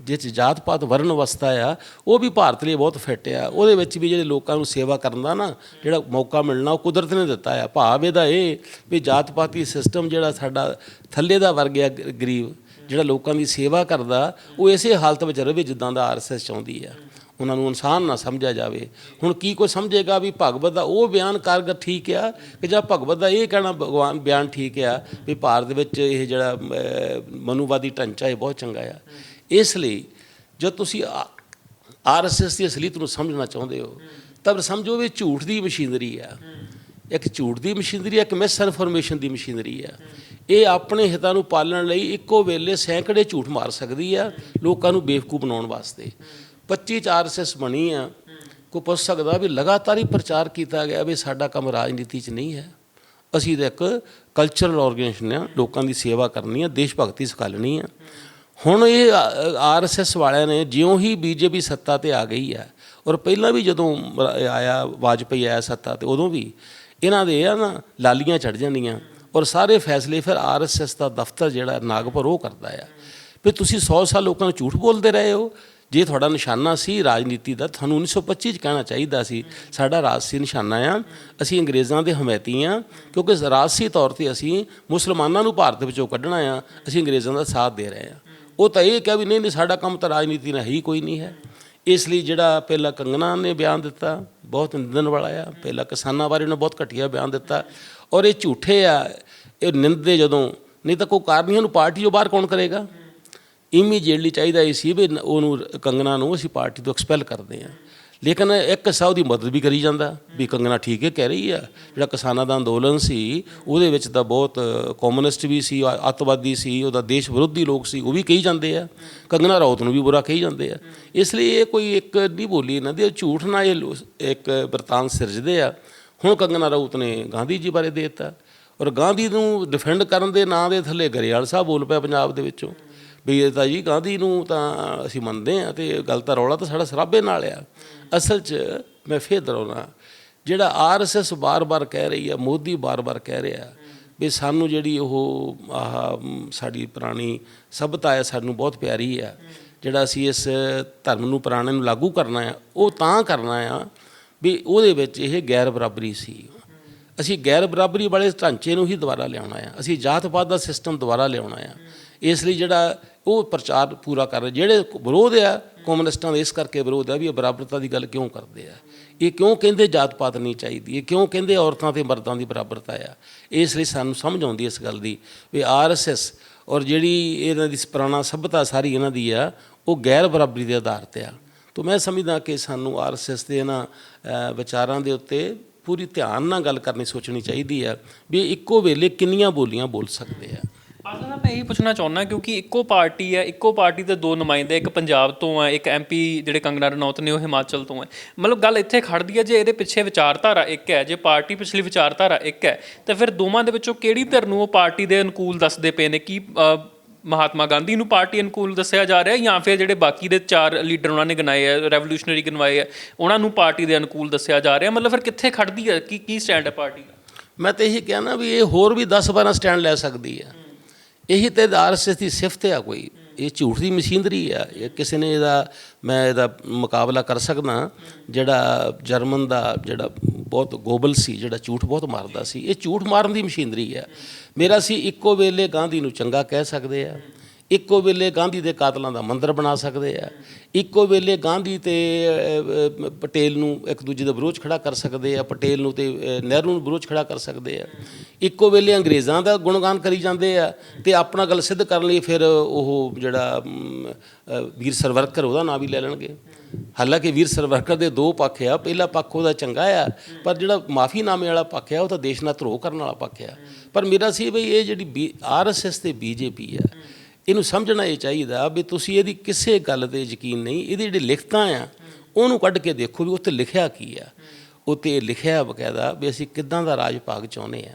S1: ਜਿਸ 'ਚ ਜਾਤ ਪਾਤ ਵਰਨ ਅਵਸਥਾ ਆ, ਉਹ ਵੀ ਭਾਰਤ ਲਈ ਬਹੁਤ ਫਿੱਟ ਆ। ਉਹਦੇ ਵਿੱਚ ਵੀ ਜਿਹੜੇ ਲੋਕਾਂ ਨੂੰ ਸੇਵਾ ਕਰਨ ਦਾ ਨਾ ਜਿਹੜਾ ਮੌਕਾ ਮਿਲਣਾ, ਉਹ ਕੁਦਰਤ ਨੇ ਦਿੱਤਾ ਆ। ਭਾਵ ਇਹਦਾ ਇਹ ਵੀ ਜਾਤ ਪਾਤੀ ਸਿਸਟਮ ਜਿਹੜਾ ਸਾਡਾ ਥੱਲੇ ਦਾ ਵਰਗ ਆ ਗਰੀਬ ਜਿਹੜਾ ਲੋਕਾਂ ਦੀ ਸੇਵਾ ਕਰਦਾ ਉਹ ਇਸੇ ਹਾਲਤ ਵਿੱਚ ਰਵੇ ਜਿੱਦਾਂ ਦਾ ਆਰਐਸਐਸ ਚਾਹੁੰਦੀ ਆ। ਉਹਨਾਂ ਨੂੰ ਇਨਸਾਨ ਨਾ ਸਮਝਿਆ ਜਾਵੇ। ਹੁਣ ਕੀ ਕੋਈ ਸਮਝੇਗਾ ਵੀ ਭਗਵਤ ਦਾ ਉਹ ਬਿਆਨ ਕਾਰਗਰ ਠੀਕ ਆ ਕਿ ਜਾਂ ਭਗਵਤ ਦਾ ਇਹ ਕਹਿਣਾ ਭਗਵਾਨ ਬਿਆਨ ਠੀਕ ਆ ਵੀ ਭਾਰਤ ਵਿੱਚ ਇਹ ਜਿਹੜਾ ਅਹ, ਮਨੂਵਾਦੀ ਢਾਂਚਾ ਇਹ ਬਹੁਤ ਚੰਗਾ ਆ। ਇਸ ਲਈ ਜਦ ਤੁਸੀਂ ਆਰਐਸਐਸ ਦੀ ਅਸਲੀਅਤ ਨੂੰ ਸਮਝਣਾ ਚਾਹੁੰਦੇ ਹੋ ਤਾਂ ਸਮਝੋ ਵੀ ਝੂਠ ਦੀ ਮਸ਼ੀਨਰੀ ਆ। ਇੱਕ ਝੂਠ ਦੀ ਮਸ਼ੀਨਰੀ ਆ, ਇੱਕ ਮਿਸ ਇਨਫੋਰਮੇਸ਼ਨ ਦੀ ਮਸ਼ੀਨਰੀ ਆ। ਇਹ ਆਪਣੇ ਹਿੱਤਾਂ ਨੂੰ ਪਾਲਣ ਲਈ ਇੱਕੋ ਵੇਲੇ ਸੈਂਕੜੇ ਝੂਠ ਮਾਰ ਸਕਦੀ ਆ ਲੋਕਾਂ ਨੂੰ ਬੇਵਕੂਫ ਬਣਾਉਣ ਵਾਸਤੇ। 25 ਚ ਆਰਐਸਐਸ ਬਣੀ ਆ। ਕੋਈ ਪੁੱਛ ਸਕਦਾ ਵੀ ਲਗਾਤਾਰ ਹੀ ਪ੍ਰਚਾਰ ਕੀਤਾ ਗਿਆ ਵੀ ਸਾਡਾ ਕੰਮ ਰਾਜਨੀਤੀ 'ਚ ਨਹੀਂ ਹੈ। ਅਸੀਂ ਤਾਂ ਇੱਕ ਕਲਚਰਲ ਆਰਗੇਨਾਈਜੇਸ਼ਨ ਆ, ਲੋਕਾਂ ਦੀ ਸੇਵਾ ਕਰਨੀ ਆ, ਦੇਸ਼ ਭਗਤੀ ਸਿਖਾਲਣੀ ਆ। ਹੁਣ ਇਹ ਆਰਐਸਐਸ ਵਾਲਿਆਂ ਨੇ ਜਿਉਂ ਹੀ ਬੀਜੇਪੀ ਸੱਤਾ ਤੇ ਆ ਗਈ ਆ, ਔਰ ਪਹਿਲਾਂ ਵੀ ਜਦੋਂ ਆਇਆ, ਵਾਜਪਈ ਆਇਆ ਸੱਤਾ ਤੇ, ਉਦੋਂ ਵੀ ਇਹਨਾਂ ਦੇ ਆ ਨਾ ਲਾਲੀਆਂ ਚੜ ਜਾਂਦੀਆਂ ਔਰ ਸਾਰੇ ਫੈਸਲੇ ਫਿਰ ਆਰਐਸਐਸ ਦਾ ਦਫ਼ਤਰ ਜਿਹੜਾ ਨਾਗਪੁਰ ਉਹ ਕਰਦਾ ਆ। ਵੀ ਤੁਸੀਂ 100 ਸਾਲ ਲੋਕਾਂ ਨੂੰ ਝੂਠ ਬੋਲਦੇ ਰਹੇ ਹੋ। ਜੇ ਤੁਹਾਡਾ ਨਿਸ਼ਾਨਾ ਸੀ ਰਾਜਨੀਤੀ ਦਾ ਤੁਹਾਨੂੰ 1925 ਚ ਕਹਿਣਾ ਚਾਹੀਦਾ ਸੀ, ਸਾਡਾ ਰਾਜਸੀ ਨਿਸ਼ਾਨਾ ਆ, ਅਸੀਂ ਅੰਗਰੇਜ਼ਾਂ ਦੇ ਹਮਾਇਤੀ ਆ, ਕਿਉਂਕਿ ਰਾਜਸੀ ਤੌਰ ਤੇ ਅਸੀਂ ਮੁਸਲਮਾਨਾਂ ਨੂੰ ਭਾਰਤ ਵਿੱਚੋਂ ਕੱਢਣਾ ਆ, ਅਸੀਂ ਅੰਗਰੇਜ਼ਾਂ ਦਾ ਸਾਥ ਦੇ ਰਹੇ ਆ। ਉਹ ਤਾਂ ਇਹ ਕਿਹਾ ਵੀ ਨਹੀਂ ਨਹੀਂ ਸਾਡਾ ਕੰਮ ਤਾਂ ਰਾਜਨੀਤੀ ਨਾਲ ਹੀ ਕੋਈ ਨਹੀਂ ਹੈ। ਇਸ ਲਈ ਜਿਹੜਾ ਪਹਿਲਾਂ ਕੰਗਨਾ ਨੇ ਬਿਆਨ ਦਿੱਤਾ, ਬਹੁਤ ਨਿੰਦਣ ਵਾਲਾ ਆ। ਪਹਿਲਾਂ ਕਿਸਾਨਾਂ ਬਾਰੇ ਉਹਨੇ ਬਹੁਤ ਘਟੀਆ ਬਿਆਨ ਦਿੱਤਾ। ਔਰ ਇਹ ਝੂਠੇ ਆ। ਇਹ ਨਿੰਦਦੇ ਜਦੋਂ, ਨਹੀਂ ਤਾਂ ਕੋਈ ਕਾਰਨੀਆਂ ਨੂੰ ਪਾਰਟੀ ਤੋਂ ਬਾਹਰ ਕੌਣ ਕਰੇਗਾ? ਇਮੀਡੀਏਟਲੀ ਚਾਹੀਦਾ ਇਹ ਸੀ ਵੀ ਉਹਨੂੰ, ਕੰਗਨਾ ਨੂੰ ਅਸੀਂ ਪਾਰਟੀ ਤੋਂ ਐਕਸਪੈਲ ਕਰਦੇ ਹਾਂ। ਲੇਕਿਨ ਇੱਕ ਹਿੱਸਾ ਉਹਦੀ ਮਦਦ ਵੀ ਕਰੀ ਜਾਂਦਾ, ਵੀ ਕੰਗਣਾ ਠੀਕ ਹੈ ਕਹਿ ਰਹੀ ਆ। ਜਿਹੜਾ ਕਿਸਾਨਾਂ ਦਾ ਅੰਦੋਲਨ ਸੀ, ਉਹਦੇ ਵਿੱਚ ਤਾਂ ਬਹੁਤ ਕਮਿਊਨਿਸਟ ਵੀ ਸੀ ਅੱਤਵਾਦੀ ਸੀ, ਉਹਦਾ ਦੇਸ਼ ਵਿਰੋਧੀ ਲੋਕ ਸੀ, ਉਹ ਵੀ ਕਹੀ ਜਾਂਦੇ ਆ। ਕੰਗਨਾ ਰੌਤ ਨੂੰ ਵੀ ਬੁਰਾ ਕਹੀ ਜਾਂਦੇ ਆ। ਇਸ ਲਈ ਇਹ ਕੋਈ ਇੱਕ ਨਹੀਂ ਬੋਲੀ ਇਹਨਾਂ ਦੀ ਝੂਠ ਨਾ ਇਹ ਇੱਕ ਵਰਤਾਨ ਸਿਰਜਦੇ ਆ। ਹੁਣ ਕੰਗਣਾ ਰੌਤ ਨੇ ਗਾਂਧੀ ਜੀ ਬਾਰੇ ਦੇ ਦਿੱਤਾ। ਔਰ ਗਾਂਧੀ ਨੂੰ ਡਿਫੈਂਡ ਕਰਨ ਦੇ ਨਾਂ ਦੇ ਥੱਲੇ ਗਰੇਵਾਲ ਸਾਹਿਬ ਬੋਲ ਪਿਆ ਪੰਜਾਬ ਦੇ ਵਿੱਚੋਂ। ਵੀ ਇਹ ਤਾਂ ਜੀ ਗਾਂਧੀ ਨੂੰ ਤਾਂ ਅਸੀਂ ਮੰਨਦੇ ਆ ਤੇ ਗੱਲ ਤਾਂ ਰੌਲਾ ਤਾਂ ਸਾਡਾ ਸਰਾਬੇ ਨਾਲ ਆ। ਅਸਲ 'ਚ ਮੈਂ ਫੇਰ ਦਰਾਉਣਾ ਜਿਹੜਾ ਆਰਐਸਐਸ ਬਾਰ-ਬਾਰ ਕਹਿ ਰਹੀ ਆ, ਮੋਦੀ ਬਾਰ-ਬਾਰ ਕਹਿ ਰਿਹਾ ਵੀ ਸਾਨੂੰ ਜਿਹੜੀ ਉਹ ਆਹ ਸਾਡੀ ਪੁਰਾਣੀ ਸਭਿਅਤਾ ਹੈ ਸਾਨੂੰ ਬਹੁਤ ਪਿਆਰੀ ਆ। ਜਿਹੜਾ ਅਸੀਂ ਇਸ ਧਰਮ ਨੂੰ, ਪੁਰਾਣੇ ਨੂੰ ਲਾਗੂ ਕਰਨਾ ਆ, ਉਹ ਤਾਂ ਕਰਨਾ ਆ ਵੀ ਉਹਦੇ ਵਿੱਚ ਇਹ ਗੈਰ ਬਰਾਬਰੀ ਸੀ। ਅਸੀਂ ਗੈਰ ਬਰਾਬਰੀ ਵਾਲੇ ਢਾਂਚੇ ਨੂੰ ਹੀ ਦੁਬਾਰਾ ਲਿਆਉਣਾ ਆ। ਅਸੀਂ ਜਾਤ-ਪਾਤ ਦਾ ਸਿਸਟਮ ਦੁਬਾਰਾ ਲਿਆਉਣਾ ਆ। ਇਸ ਲਈ ਜਿਹੜਾ ਉਹ ਪ੍ਰਚਾਰ ਪੂਰਾ ਕਰ ਰਹੇ। ਜਿਹੜੇ ਵਿਰੋਧ ਆ, ਕਮਿਊਨਿਸਟਾਂ ਦੇ ਇਸ ਕਰਕੇ ਵਿਰੋਧ ਆ ਵੀ ਇਹ ਬਰਾਬਰਤਾ ਦੀ ਗੱਲ ਕਿਉਂ ਕਰਦੇ ਆ? ਇਹ ਕਿਉਂ ਕਹਿੰਦੇ ਜਾਤ-ਪਾਤ ਨਹੀਂ ਚਾਹੀਦੀ? ਇਹ ਕਿਉਂ ਕਹਿੰਦੇ ਔਰਤਾਂ ਤੇ ਮਰਦਾਂ ਦੀ ਬਰਾਬਰਤਾ ਆ? ਇਸ ਲਈ ਸਾਨੂੰ ਸਮਝ ਆਉਂਦੀ ਇਸ ਗੱਲ ਦੀ ਵੀ ਆਰਐਸਐਸ ਔਰ ਜਿਹੜੀ ਇਹਨਾਂ ਦੀ ਪੁਰਾਣਾ ਸਭ్యਤਾ ਸਾਰੀ ਇਹਨਾਂ ਦੀ ਆ, ਉਹ ਗੈਰ ਬਰਾਬਰੀ ਦੇ ਆਧਾਰ ਤੇ ਆ। ਤਾਂ ਮੈਂ ਸਮਝਦਾ ਕਿ ਸਾਨੂੰ ਆਰਐਸਐਸ ਦੇ ਇਹਨਾਂ ਵਿਚਾਰਾਂ ਦੇ ਉੱਤੇ ਪੂਰੀ ਧਿਆਨ ਨਾਲ ਗੱਲ ਕਰਨੀ ਸੋਚਣੀ ਚਾਹੀਦੀ ਆ ਵੀ ਇੱਕੋ ਵੇਲੇ ਕਿੰਨੀਆਂ ਬੋਲੀਆਂ ਬੋਲ ਸਕਦੇ ਆ।
S2: ਪਾਸਾ ਸਾਹਿਬ ਮੈਂ ਇਹ ਪੁੱਛਣਾ ਚਾਹੁੰਦਾ ਕਿਉਂਕਿ ਇੱਕੋ ਪਾਰਟੀ ਹੈ, ਇੱਕੋ ਪਾਰਟੀ ਦੇ ਦੋ ਨੁਮਾਇੰਦੇ, ਇੱਕ ਪੰਜਾਬ ਤੋਂ ਹੈ, ਇੱਕ ਐਮਪੀ ਜਿਹੜੇ ਕੰਗਨਾ ਰਣੌਤ ਨੇ ਉਹ ਹਿਮਾਚਲ ਤੋਂ ਹੈ। ਮਤਲਬ ਗੱਲ ਇੱਥੇ ਖੜਦੀ ਹੈ, ਜੇ ਇਹਦੇ ਪਿੱਛੇ ਵਿਚਾਰਧਾਰਾ ਇੱਕ ਹੈ, ਜੇ ਪਾਰਟੀ ਪਿਛਲੀ ਵਿਚਾਰਧਾਰਾ ਇੱਕ ਹੈ, ਤਾਂ ਫਿਰ ਦੋਵਾਂ ਦੇ ਵਿੱਚੋਂ ਕਿਹੜੀ ਧਿਰ ਨੂੰ ਉਹ ਪਾਰਟੀ ਦੇ ਅਨੁਕੂਲ ਦੱਸਦੇ ਪਏ ਨੇ? ਕੀ ਮਹਾਤਮਾ ਗਾਂਧੀ ਨੂੰ ਪਾਰਟੀ ਅਨੁਕੂਲ ਦੱਸਿਆ ਜਾ ਰਿਹਾ ਜਾਂ ਫਿਰ ਜਿਹੜੇ ਬਾਕੀ ਦੇ ਚਾਰ ਲੀਡਰ ਉਹਨਾਂ ਨੇ ਗਿਣਾਏ ਆ ਰੈਵੋਲੂਸ਼ਨਰੀ ਗਿਣਵਾਏ ਆ ਉਹਨਾਂ ਨੂੰ ਪਾਰਟੀ ਦੇ ਅਨੁਕੂਲ ਦੱਸਿਆ ਜਾ ਰਿਹਾ? ਮਤਲਬ ਫਿਰ ਕਿੱਥੇ ਖੜਦੀ ਹੈ? ਕੀ ਕੀ ਸਟੈਂਡ ਹੈ ਪਾਰਟੀ ਦਾ?
S1: ਮੈਂ ਤਾਂ ਇਹੀ ਕਹਿਣਾ ਵੀ ਇਹ ਹੋਰ ਵੀ 10 12 ਸਟੈਂਡ ਲੈ ਸਕਦੀ ਹੈ। ਇਹੀ ਤੇ ਆਰਐਸਐਸ ਦੀ ਸਿਫਤ ਆ ਕੋਈ। ਇਹ ਝੂਠ ਦੀ ਮਸ਼ੀਨਰੀ ਆ। ਇਹ ਕਿਸੇ ਨੇ ਇਹਦਾ, ਮੈਂ ਇਹਦਾ ਮੁਕਾਬਲਾ ਕਰ ਸਕਦਾ, ਜਿਹੜਾ ਜਰਮਨ ਦਾ ਜਿਹੜਾ ਬਹੁਤ ਗੋਬਲ ਸੀ, ਜਿਹੜਾ ਝੂਠ ਬਹੁਤ ਮਾਰਦਾ ਸੀ, ਇਹ ਝੂਠ ਮਾਰਨ ਦੀ ਮਸ਼ੀਨਰੀ ਆ। ਮੇਰਾ ਸੀ ਇੱਕੋ ਵੇਲੇ ਗਾਂਧੀ ਨੂੰ ਚੰਗਾ ਕਹਿ ਸਕਦੇ ਆ। ਇੱਕੋ ਵੇਲੇ ਗਾਂਧੀ ਦੇ ਕਾਤਲਾਂ ਦਾ ਮੰਦਰ ਬਣਾ ਸਕਦੇ ਆ। ਇੱਕੋ ਵੇਲੇ ਗਾਂਧੀ ਤੇ ਪਟੇਲ ਨੂੰ ਇੱਕ ਦੂਜੇ ਦਾ ਵਿਰੋਧ ਖੜਾ ਕਰ ਸਕਦੇ ਆ। ਪਟੇਲ ਨੂੰ ਤੇ ਨਹਿਰੂ ਨੂੰ ਵਿਰੋਧ ਖੜਾ ਕਰ ਸਕਦੇ ਆ। ਇੱਕੋ ਵੇਲੇ ਅੰਗਰੇਜ਼ਾਂ ਦਾ ਗੁਣਗਾਨ ਕਰੀ ਜਾਂਦੇ ਆ ਤੇ ਆਪਣਾ ਗੱਲ ਸਿੱਧ ਕਰਨ ਲਈ ਫਿਰ ਉਹ ਜਿਹੜਾ ਵੀਰ ਸਰਵਰਕਰ ਉਹਦਾ ਨਾਂ ਵੀ ਲੈ ਲੈਣਗੇ। ਹਾਲਾਂਕਿ ਵੀਰ ਸਰਵਰਕਰ ਦੇ ਦੋ ਪੱਖ ਆ। ਪਹਿਲਾ ਪੱਖ ਉਹਦਾ ਚੰਗਾ ਆ, ਪਰ ਜਿਹੜਾ ਮਾਫੀਨਾਮੇ ਵਾਲਾ ਪੱਖ ਆ, ਉਹ ਤਾਂ ਦੇਸ਼ ਨਾਲ ਧਰੋਹ ਕਰਨ ਵਾਲਾ ਪੱਖ ਆ। ਪਰ ਮੇਰਾ ਸੀ ਵੀ ਇਹ ਜਿਹੜੀ ਆਰਐਸਐਸ ਤੇ ਬੀਜੇਪੀ ਆ ਇਹਨੂੰ ਸਮਝਣਾ ਇਹ ਚਾਹੀਦਾ ਵੀ ਤੁਸੀਂ ਇਹਦੀ ਕਿਸੇ ਗੱਲ ਤੇ ਯਕੀਨ ਨਹੀਂ, ਇਹਦੀ ਜਿਹੜੀ ਲਿਖਤਾਂ ਆ, ਉਹਨੂੰ ਕੱਢ ਕੇ ਦੇਖੋ ਵੀ ਉੱਥੇ ਲਿਖਿਆ ਕੀ ਆ। ਉੱਤੇ ਲਿਖਿਆ ਬਕਾਇਦਾ ਵੀ ਅਸੀਂ ਕਿੱਦਾਂ ਦਾ ਰਾਜ ਭਾਗ ਚਾਹੁੰਦੇ ਆ।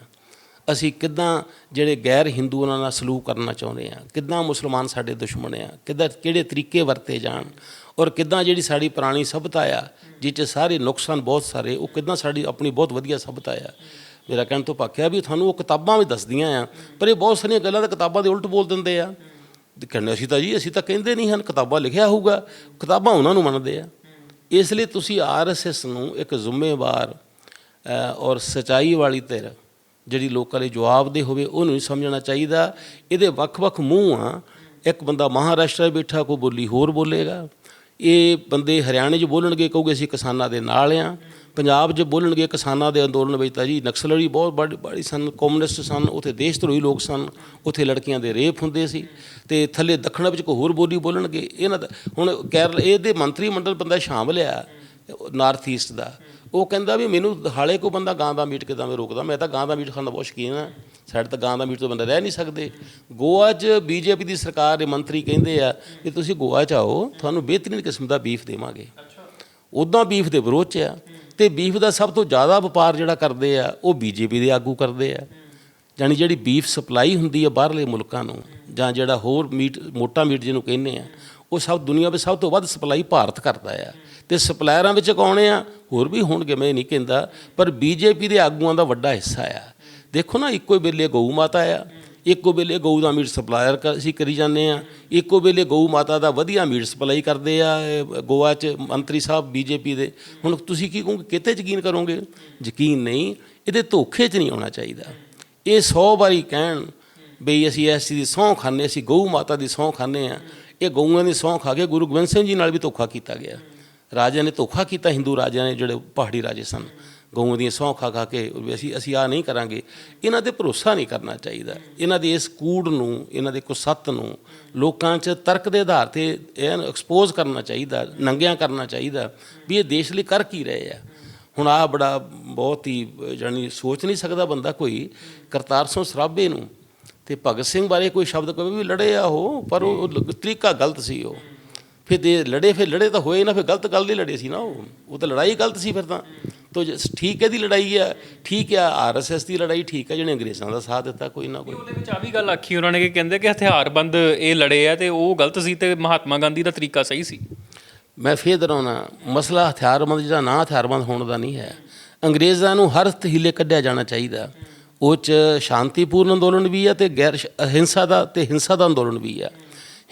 S1: ਅਸੀਂ ਕਿੱਦਾਂ ਜਿਹੜੇ ਗੈਰ ਹਿੰਦੂ ਉਹਨਾਂ ਨਾਲ ਸਲੂਕ ਕਰਨਾ ਚਾਹੁੰਦੇ ਆ, ਕਿੱਦਾਂ ਮੁਸਲਮਾਨ ਸਾਡੇ ਦੁਸ਼ਮਣ ਆ, ਕਿੱਦਾਂ ਕਿਹੜੇ ਤਰੀਕੇ ਵਰਤੇ ਜਾਣ ਔਰ ਕਿੱਦਾਂ ਜਿਹੜੀ ਸਾਡੀ ਪੁਰਾਣੀ ਸਭਿਅਤਾ ਆ, ਜਿਹ 'ਚ ਸਾਰੇ ਨੁਕਸਾਨ ਬਹੁਤ ਸਾਰੇ, ਉਹ ਕਿੱਦਾਂ ਸਾਡੀ ਆਪਣੀ ਬਹੁਤ ਵਧੀਆ ਸਭਿਅਤਾ ਆ। ਮੇਰਾ ਕਹਿਣ ਤੋਂ ਭਾਖਿਆ ਵੀ ਤੁਹਾਨੂੰ ਉਹ ਕਿਤਾਬਾਂ ਵੀ ਦੱਸਦੀਆਂ ਆ, ਪਰ ਇਹ ਬਹੁਤ ਸਾਰੀਆਂ ਗੱਲਾਂ ਤਾਂ ਕਿਤਾਬਾਂ ਦੇ ਉਲਟ ਬੋਲ ਦਿੰਦੇ ਆ। ਕਹਿੰਦੇ ਅਸੀਂ ਤਾਂ ਜੀ, ਅਸੀਂ ਤਾਂ ਕਹਿੰਦੇ ਨਹੀਂ ਹਨ, ਕਿਤਾਬਾਂ ਲਿਖਿਆ ਹੋਊਗਾ। ਕਿਤਾਬਾਂ ਉਹਨਾਂ ਨੂੰ ਮੰਨਦੇ ਆ। ਇਸ ਲਈ ਤੁਸੀਂ ਆਰਐਸਐਸ ਨੂੰ ਇੱਕ ਜ਼ਿੰਮੇਵਾਰ ਔਰ ਸਚਾਈ ਵਾਲੀ ਧਿਰ ਜਿਹੜੀ ਲੋਕਾਂ ਲਈ ਜਵਾਬ ਦੇ ਹੋਵੇ, ਉਹਨੂੰ ਹੀ ਸਮਝਣਾ ਚਾਹੀਦਾ। ਇਹਦੇ ਵੱਖ-ਵੱਖ ਮੂੰਹ ਆ ਇੱਕ ਬੰਦਾ ਮਹਾਰਾਸ਼ਟਰ 'ਚ ਬੈਠਾ, ਕੋਈ ਬੋਲੀ ਹੋਰ ਬੋਲੇਗਾ। ਇਹ ਬੰਦੇ ਹਰਿਆਣੇ 'ਚ ਬੋਲਣਗੇ, ਕਹੋਗੇ ਅਸੀਂ ਕਿਸਾਨਾਂ ਦੇ ਨਾਲ ਆ। ਪੰਜਾਬ 'ਚ ਬੋਲਣਗੇ ਕਿਸਾਨਾਂ ਦੇ ਅੰਦੋਲਨ ਵਿੱਚ ਤਾਂ ਜੀ ਨਕਸਲੜੀ ਬਹੁਤ ਬੜੀ ਬੜੀ ਸਨ ਕਮਿਊਨਿਸਟ ਸਨ ਉੱਥੇ ਦੇਸ਼ ਧਰੋਹੀ ਲੋਕ ਸਨ ਉੱਥੇ ਲੜਕੀਆਂ ਦੇ ਰੇਪ ਹੁੰਦੇ ਸੀ ਤੇ ਥੱਲੇ ਦੱਖਣ ਵਿੱਚ ਕੋਈ ਹੋਰ ਬੋਲੀ ਬੋਲਣਗੇ ਇਹਨਾਂ ਦਾ ਹੁਣ ਕੇਰਲ ਇਹਦੇ ਮੰਤਰੀ ਮੰਡਲ ਬੰਦਾ ਸ਼ਾਮਲ ਆ ਨਾਰਥ ਈਸਟ ਦਾ ਉਹ ਕਹਿੰਦਾ ਵੀ ਮੈਨੂੰ ਹਾਲੇ ਕੋ ਬੰਦਾ ਗਾਂ ਦਾ ਮੀਟ ਕਿਦਾਂ ਮੈਂ ਰੋਕਦਾ ਮੈਂ ਤਾਂ ਗਾਂ ਦਾ ਮੀਟ ਖਾਣ ਦਾ ਬਹੁਤ ਸ਼ੌਕੀਨ ਆ ਸਾਡੇ ਤਾਂ ਗਾਂ ਦਾ ਮੀਟ ਤੋਂ ਬੰਦਾ ਰਹਿ ਨਹੀਂ ਸਕਦੇ ਗੋਆ 'ਚ ਬੀਜੇਪੀ ਦੀ ਸਰਕਾਰ ਦੇ ਮੰਤਰੀ ਕਹਿੰਦੇ ਆ ਕਿ ਤੁਸੀਂ ਗੋਆ 'ਚ ਆਓ ਤੁਹਾਨੂੰ ਬਿਹਤਰੀਨ ਕਿਸਮ ਦਾ ਬੀਫ ਦੇਵਾਂਗੇ ਉਦਾਂ ਬੀਫ ਦੇ ਵਿਰੋਧ 'ਚ ਆ ਤੇ ਬੀਫ ਦਾ ਸਭ ਤੋਂ ਜ਼ਿਆਦਾ ਵਪਾਰ ਜਿਹੜਾ ਕਰਦੇ ਆ, ਉਹ ਬੀਜੇਪੀ ਦੇ ਆਗੂ ਕਰਦੇ ਆ। ਯਾਨੀ ਜਿਹੜੀ ਬੀਫ ਸਪਲਾਈ ਹੁੰਦੀ ਆ ਬਾਹਰਲੇ ਮੁਲਕਾਂ ਨੂੰ, ਜਾਂ ਜਿਹੜਾ ਹੋਰ ਮੀਟ, ਮੋਟਾ ਮੀਟ ਜਿਹਨੂੰ ਕਹਿੰਦੇ ਆ, ਉਹ ਸਭ ਦੁਨੀਆ ਵਿੱਚ ਸਭ ਤੋਂ ਵੱਧ ਸਪਲਾਈ ਭਾਰਤ ਕਰਦਾ ਆ। ਤੇ ਸਪਲਾਇਰਾਂ ਵਿੱਚ ਕੌਣ ਆ? ਹੋਰ ਵੀ ਹੋਣਗੇ, ਮੈਂ ਨਹੀਂ ਕਹਿੰਦਾ, ਪਰ ਬੀਜੇਪੀ ਦੇ ਆਗੂਆਂ ਦਾ ਵੱਡਾ ਹਿੱਸਾ ਆ। ਦੇਖੋ ਨਾ, ਇੱਕੋ ਹੀ ਵੇਲੇ ਗਊ ਮਾਤਾ ਆ। ਇੱਕੋ ਵੇਲੇ ਗਊ ਦਾ ਮੀਟ ਸਪਲਾਇਰ ਅਸੀਂ ਕਰੀ ਜਾਂਦੇ ਆ ਇੱਕੋ ਵੇਲੇ ਗਊ ਮਾਤਾ ਦਾ ਵਧੀਆ ਮੀਟ ਸਪਲਾਈ ਕਰਦੇ ਆ ਗੋਆ 'ਚ ਮੰਤਰੀ ਸਾਹਿਬ ਬੀਜੇਪੀ ਦੇ। ਹੁਣ ਤੁਸੀਂ ਕੀ ਕਹੋਗੇ ਕਿਤੇ ਯਕੀਨ ਕਰੋਗੇ? ਯਕੀਨ ਨਹੀਂ, ਇਹਦੇ ਧੋਖੇ 'ਚ ਨਹੀਂ ਆਉਣਾ ਚਾਹੀਦਾ। ਇਹ 100 ਵਾਰੀ ਕਹਿਣ ਬਈ ਅਸੀਂ ਇਸ ਚੀਜ਼ ਦੀ ਸਹੁੰ ਖਾਂਦੇ ਅਸੀਂ ਗਊ ਮਾਤਾ ਦੀ ਸਹੁੰ ਖਾਂਦੇ ਆ ਇਹ ਗਊਆਂ ਦੀ ਸਹੁੰ ਖਾ ਕੇ ਗੁਰੂ ਗੋਬਿੰਦ ਸਿੰਘ ਜੀ ਨਾਲ ਵੀ ਧੋਖਾ ਕੀਤਾ ਗਿਆ। ਰਾਜਿਆਂ ਨੇ ਧੋਖਾ ਕੀਤਾ, ਹਿੰਦੂ ਰਾਜਿਆਂ ਨੇ ਜਿਹੜੇ ਪਹਾੜੀ ਰਾਜੇ ਸਨ। ਗਊਆਂ ਦੀਆਂ ਸਹੁੰ ਖਾ ਖਾ ਕੇ ਵੀ ਅਸੀਂ ਅਸੀਂ ਆ ਨਹੀਂ ਕਰਾਂਗੇ। ਇਹਨਾਂ ਤੇ ਭਰੋਸਾ ਨਹੀਂ ਕਰਨਾ ਚਾਹੀਦਾ। ਇਹਨਾਂ ਦੇ ਇਸ ਕੂੜ ਨੂੰ, ਇਹਨਾਂ ਦੇ ਕੁਸੱਤ ਨੂੰ ਲੋਕਾਂ 'ਚ ਤਰਕ ਦੇ ਆਧਾਰ ਤੇ ਇਹ ਐਕਸਪੋਜ਼ ਕਰਨਾ ਚਾਹੀਦਾ, ਨੰਗਿਆਂ ਕਰਨਾ ਚਾਹੀਦਾ ਵੀ ਇਹ ਦੇਸ਼ ਲਈ ਕਰ ਕੀ ਰਹੇ ਆ। ਹੁਣ ਆ ਬੜਾ ਬਹੁਤ ਹੀ ਜਾਨੀ ਸੋਚ ਨਹੀਂ ਸਕਦਾ ਬੰਦਾ ਕੋਈ ਕਰਤਾਰ ਸਿੰਘ ਸਰਾਭੇ ਨੂੰ ਤੇ ਭਗਤ ਸਿੰਘ ਬਾਰੇ ਕੋਈ ਸ਼ਬਦ ਕਵੇ ਵੀ ਲੜੇ ਆ ਉਹ, ਪਰ ਉਹ ਤਰੀਕਾ ਗਲਤ ਸੀ ਉਹ। ਫਿਰ ਦੇ ਲੜੇ, ਫਿਰ ਲੜੇ ਤਾਂ ਹੋਏ ਨਾ, ਫਿਰ ਗਲਤ ਗੱਲ ਦੀ ਲੜੇ ਸੀ ਨਾ ਉਹ। ਉਹ ਤਾਂ ਲੜਾਈ ਗਲਤ ਸੀ ਫਿਰ ਤਾਂ। ਤੋ ਜੇ ਠੀਕ ਹੈ ਦੀ ਲੜਾਈ ਆ ਠੀਕ ਆ ਆਰਐਸਐਸ ਦੀ ਲੜਾਈ ਠੀਕ ਹੈ ਜਿਹਨੇ ਅੰਗਰੇਜ਼ਾਂ ਦਾ ਸਾਥ ਦਿੱਤਾ ਕੋਈ ਨਾ ਕੋਈ।
S2: ਉਹਦੇ ਵਿੱਚ ਆ ਵੀ ਗੱਲ ਆਖੀ ਉਹਨਾਂ ਨੇ ਕਿ ਕਹਿੰਦੇ ਕਿ ਹਥਿਆਰਬੰਦ ਇਹ ਲੜੇ ਆ ਤੇ ਉਹ ਗਲਤ ਸੀ ਤੇ ਮਹਾਤਮਾ ਗਾਂਧੀ ਦਾ ਤਰੀਕਾ ਸਹੀ ਸੀ।
S1: ਮੈਂ ਫੇਰ ਦੁਹਰਾਉਣਾ ਮਸਲਾ ਹਥਿਆਰਬੰਦ ਜਿਹੜਾ ਨਾ ਹਥਿਆਰਬੰਦ ਹੋਣ ਦਾ ਨਹੀਂ ਹੈ ਅੰਗਰੇਜ਼ਾਂ ਨੂੰ ਹਰ ਹੀਲੇ ਕੱਢਿਆ ਜਾਣਾ ਚਾਹੀਦਾ। ਉਹ ਚ ਸ਼ਾਂਤੀਪੂਰਨ ਅੰਦੋਲਨ ਵੀ ਹੈ ਤੇ ਗੈਰ ਸ਼- ਅਹਿੰਸਾ ਦਾ ਤੇ ਹਿੰਸਾ ਦਾ ਅੰਦੋਲਨ ਵੀ ਹੈ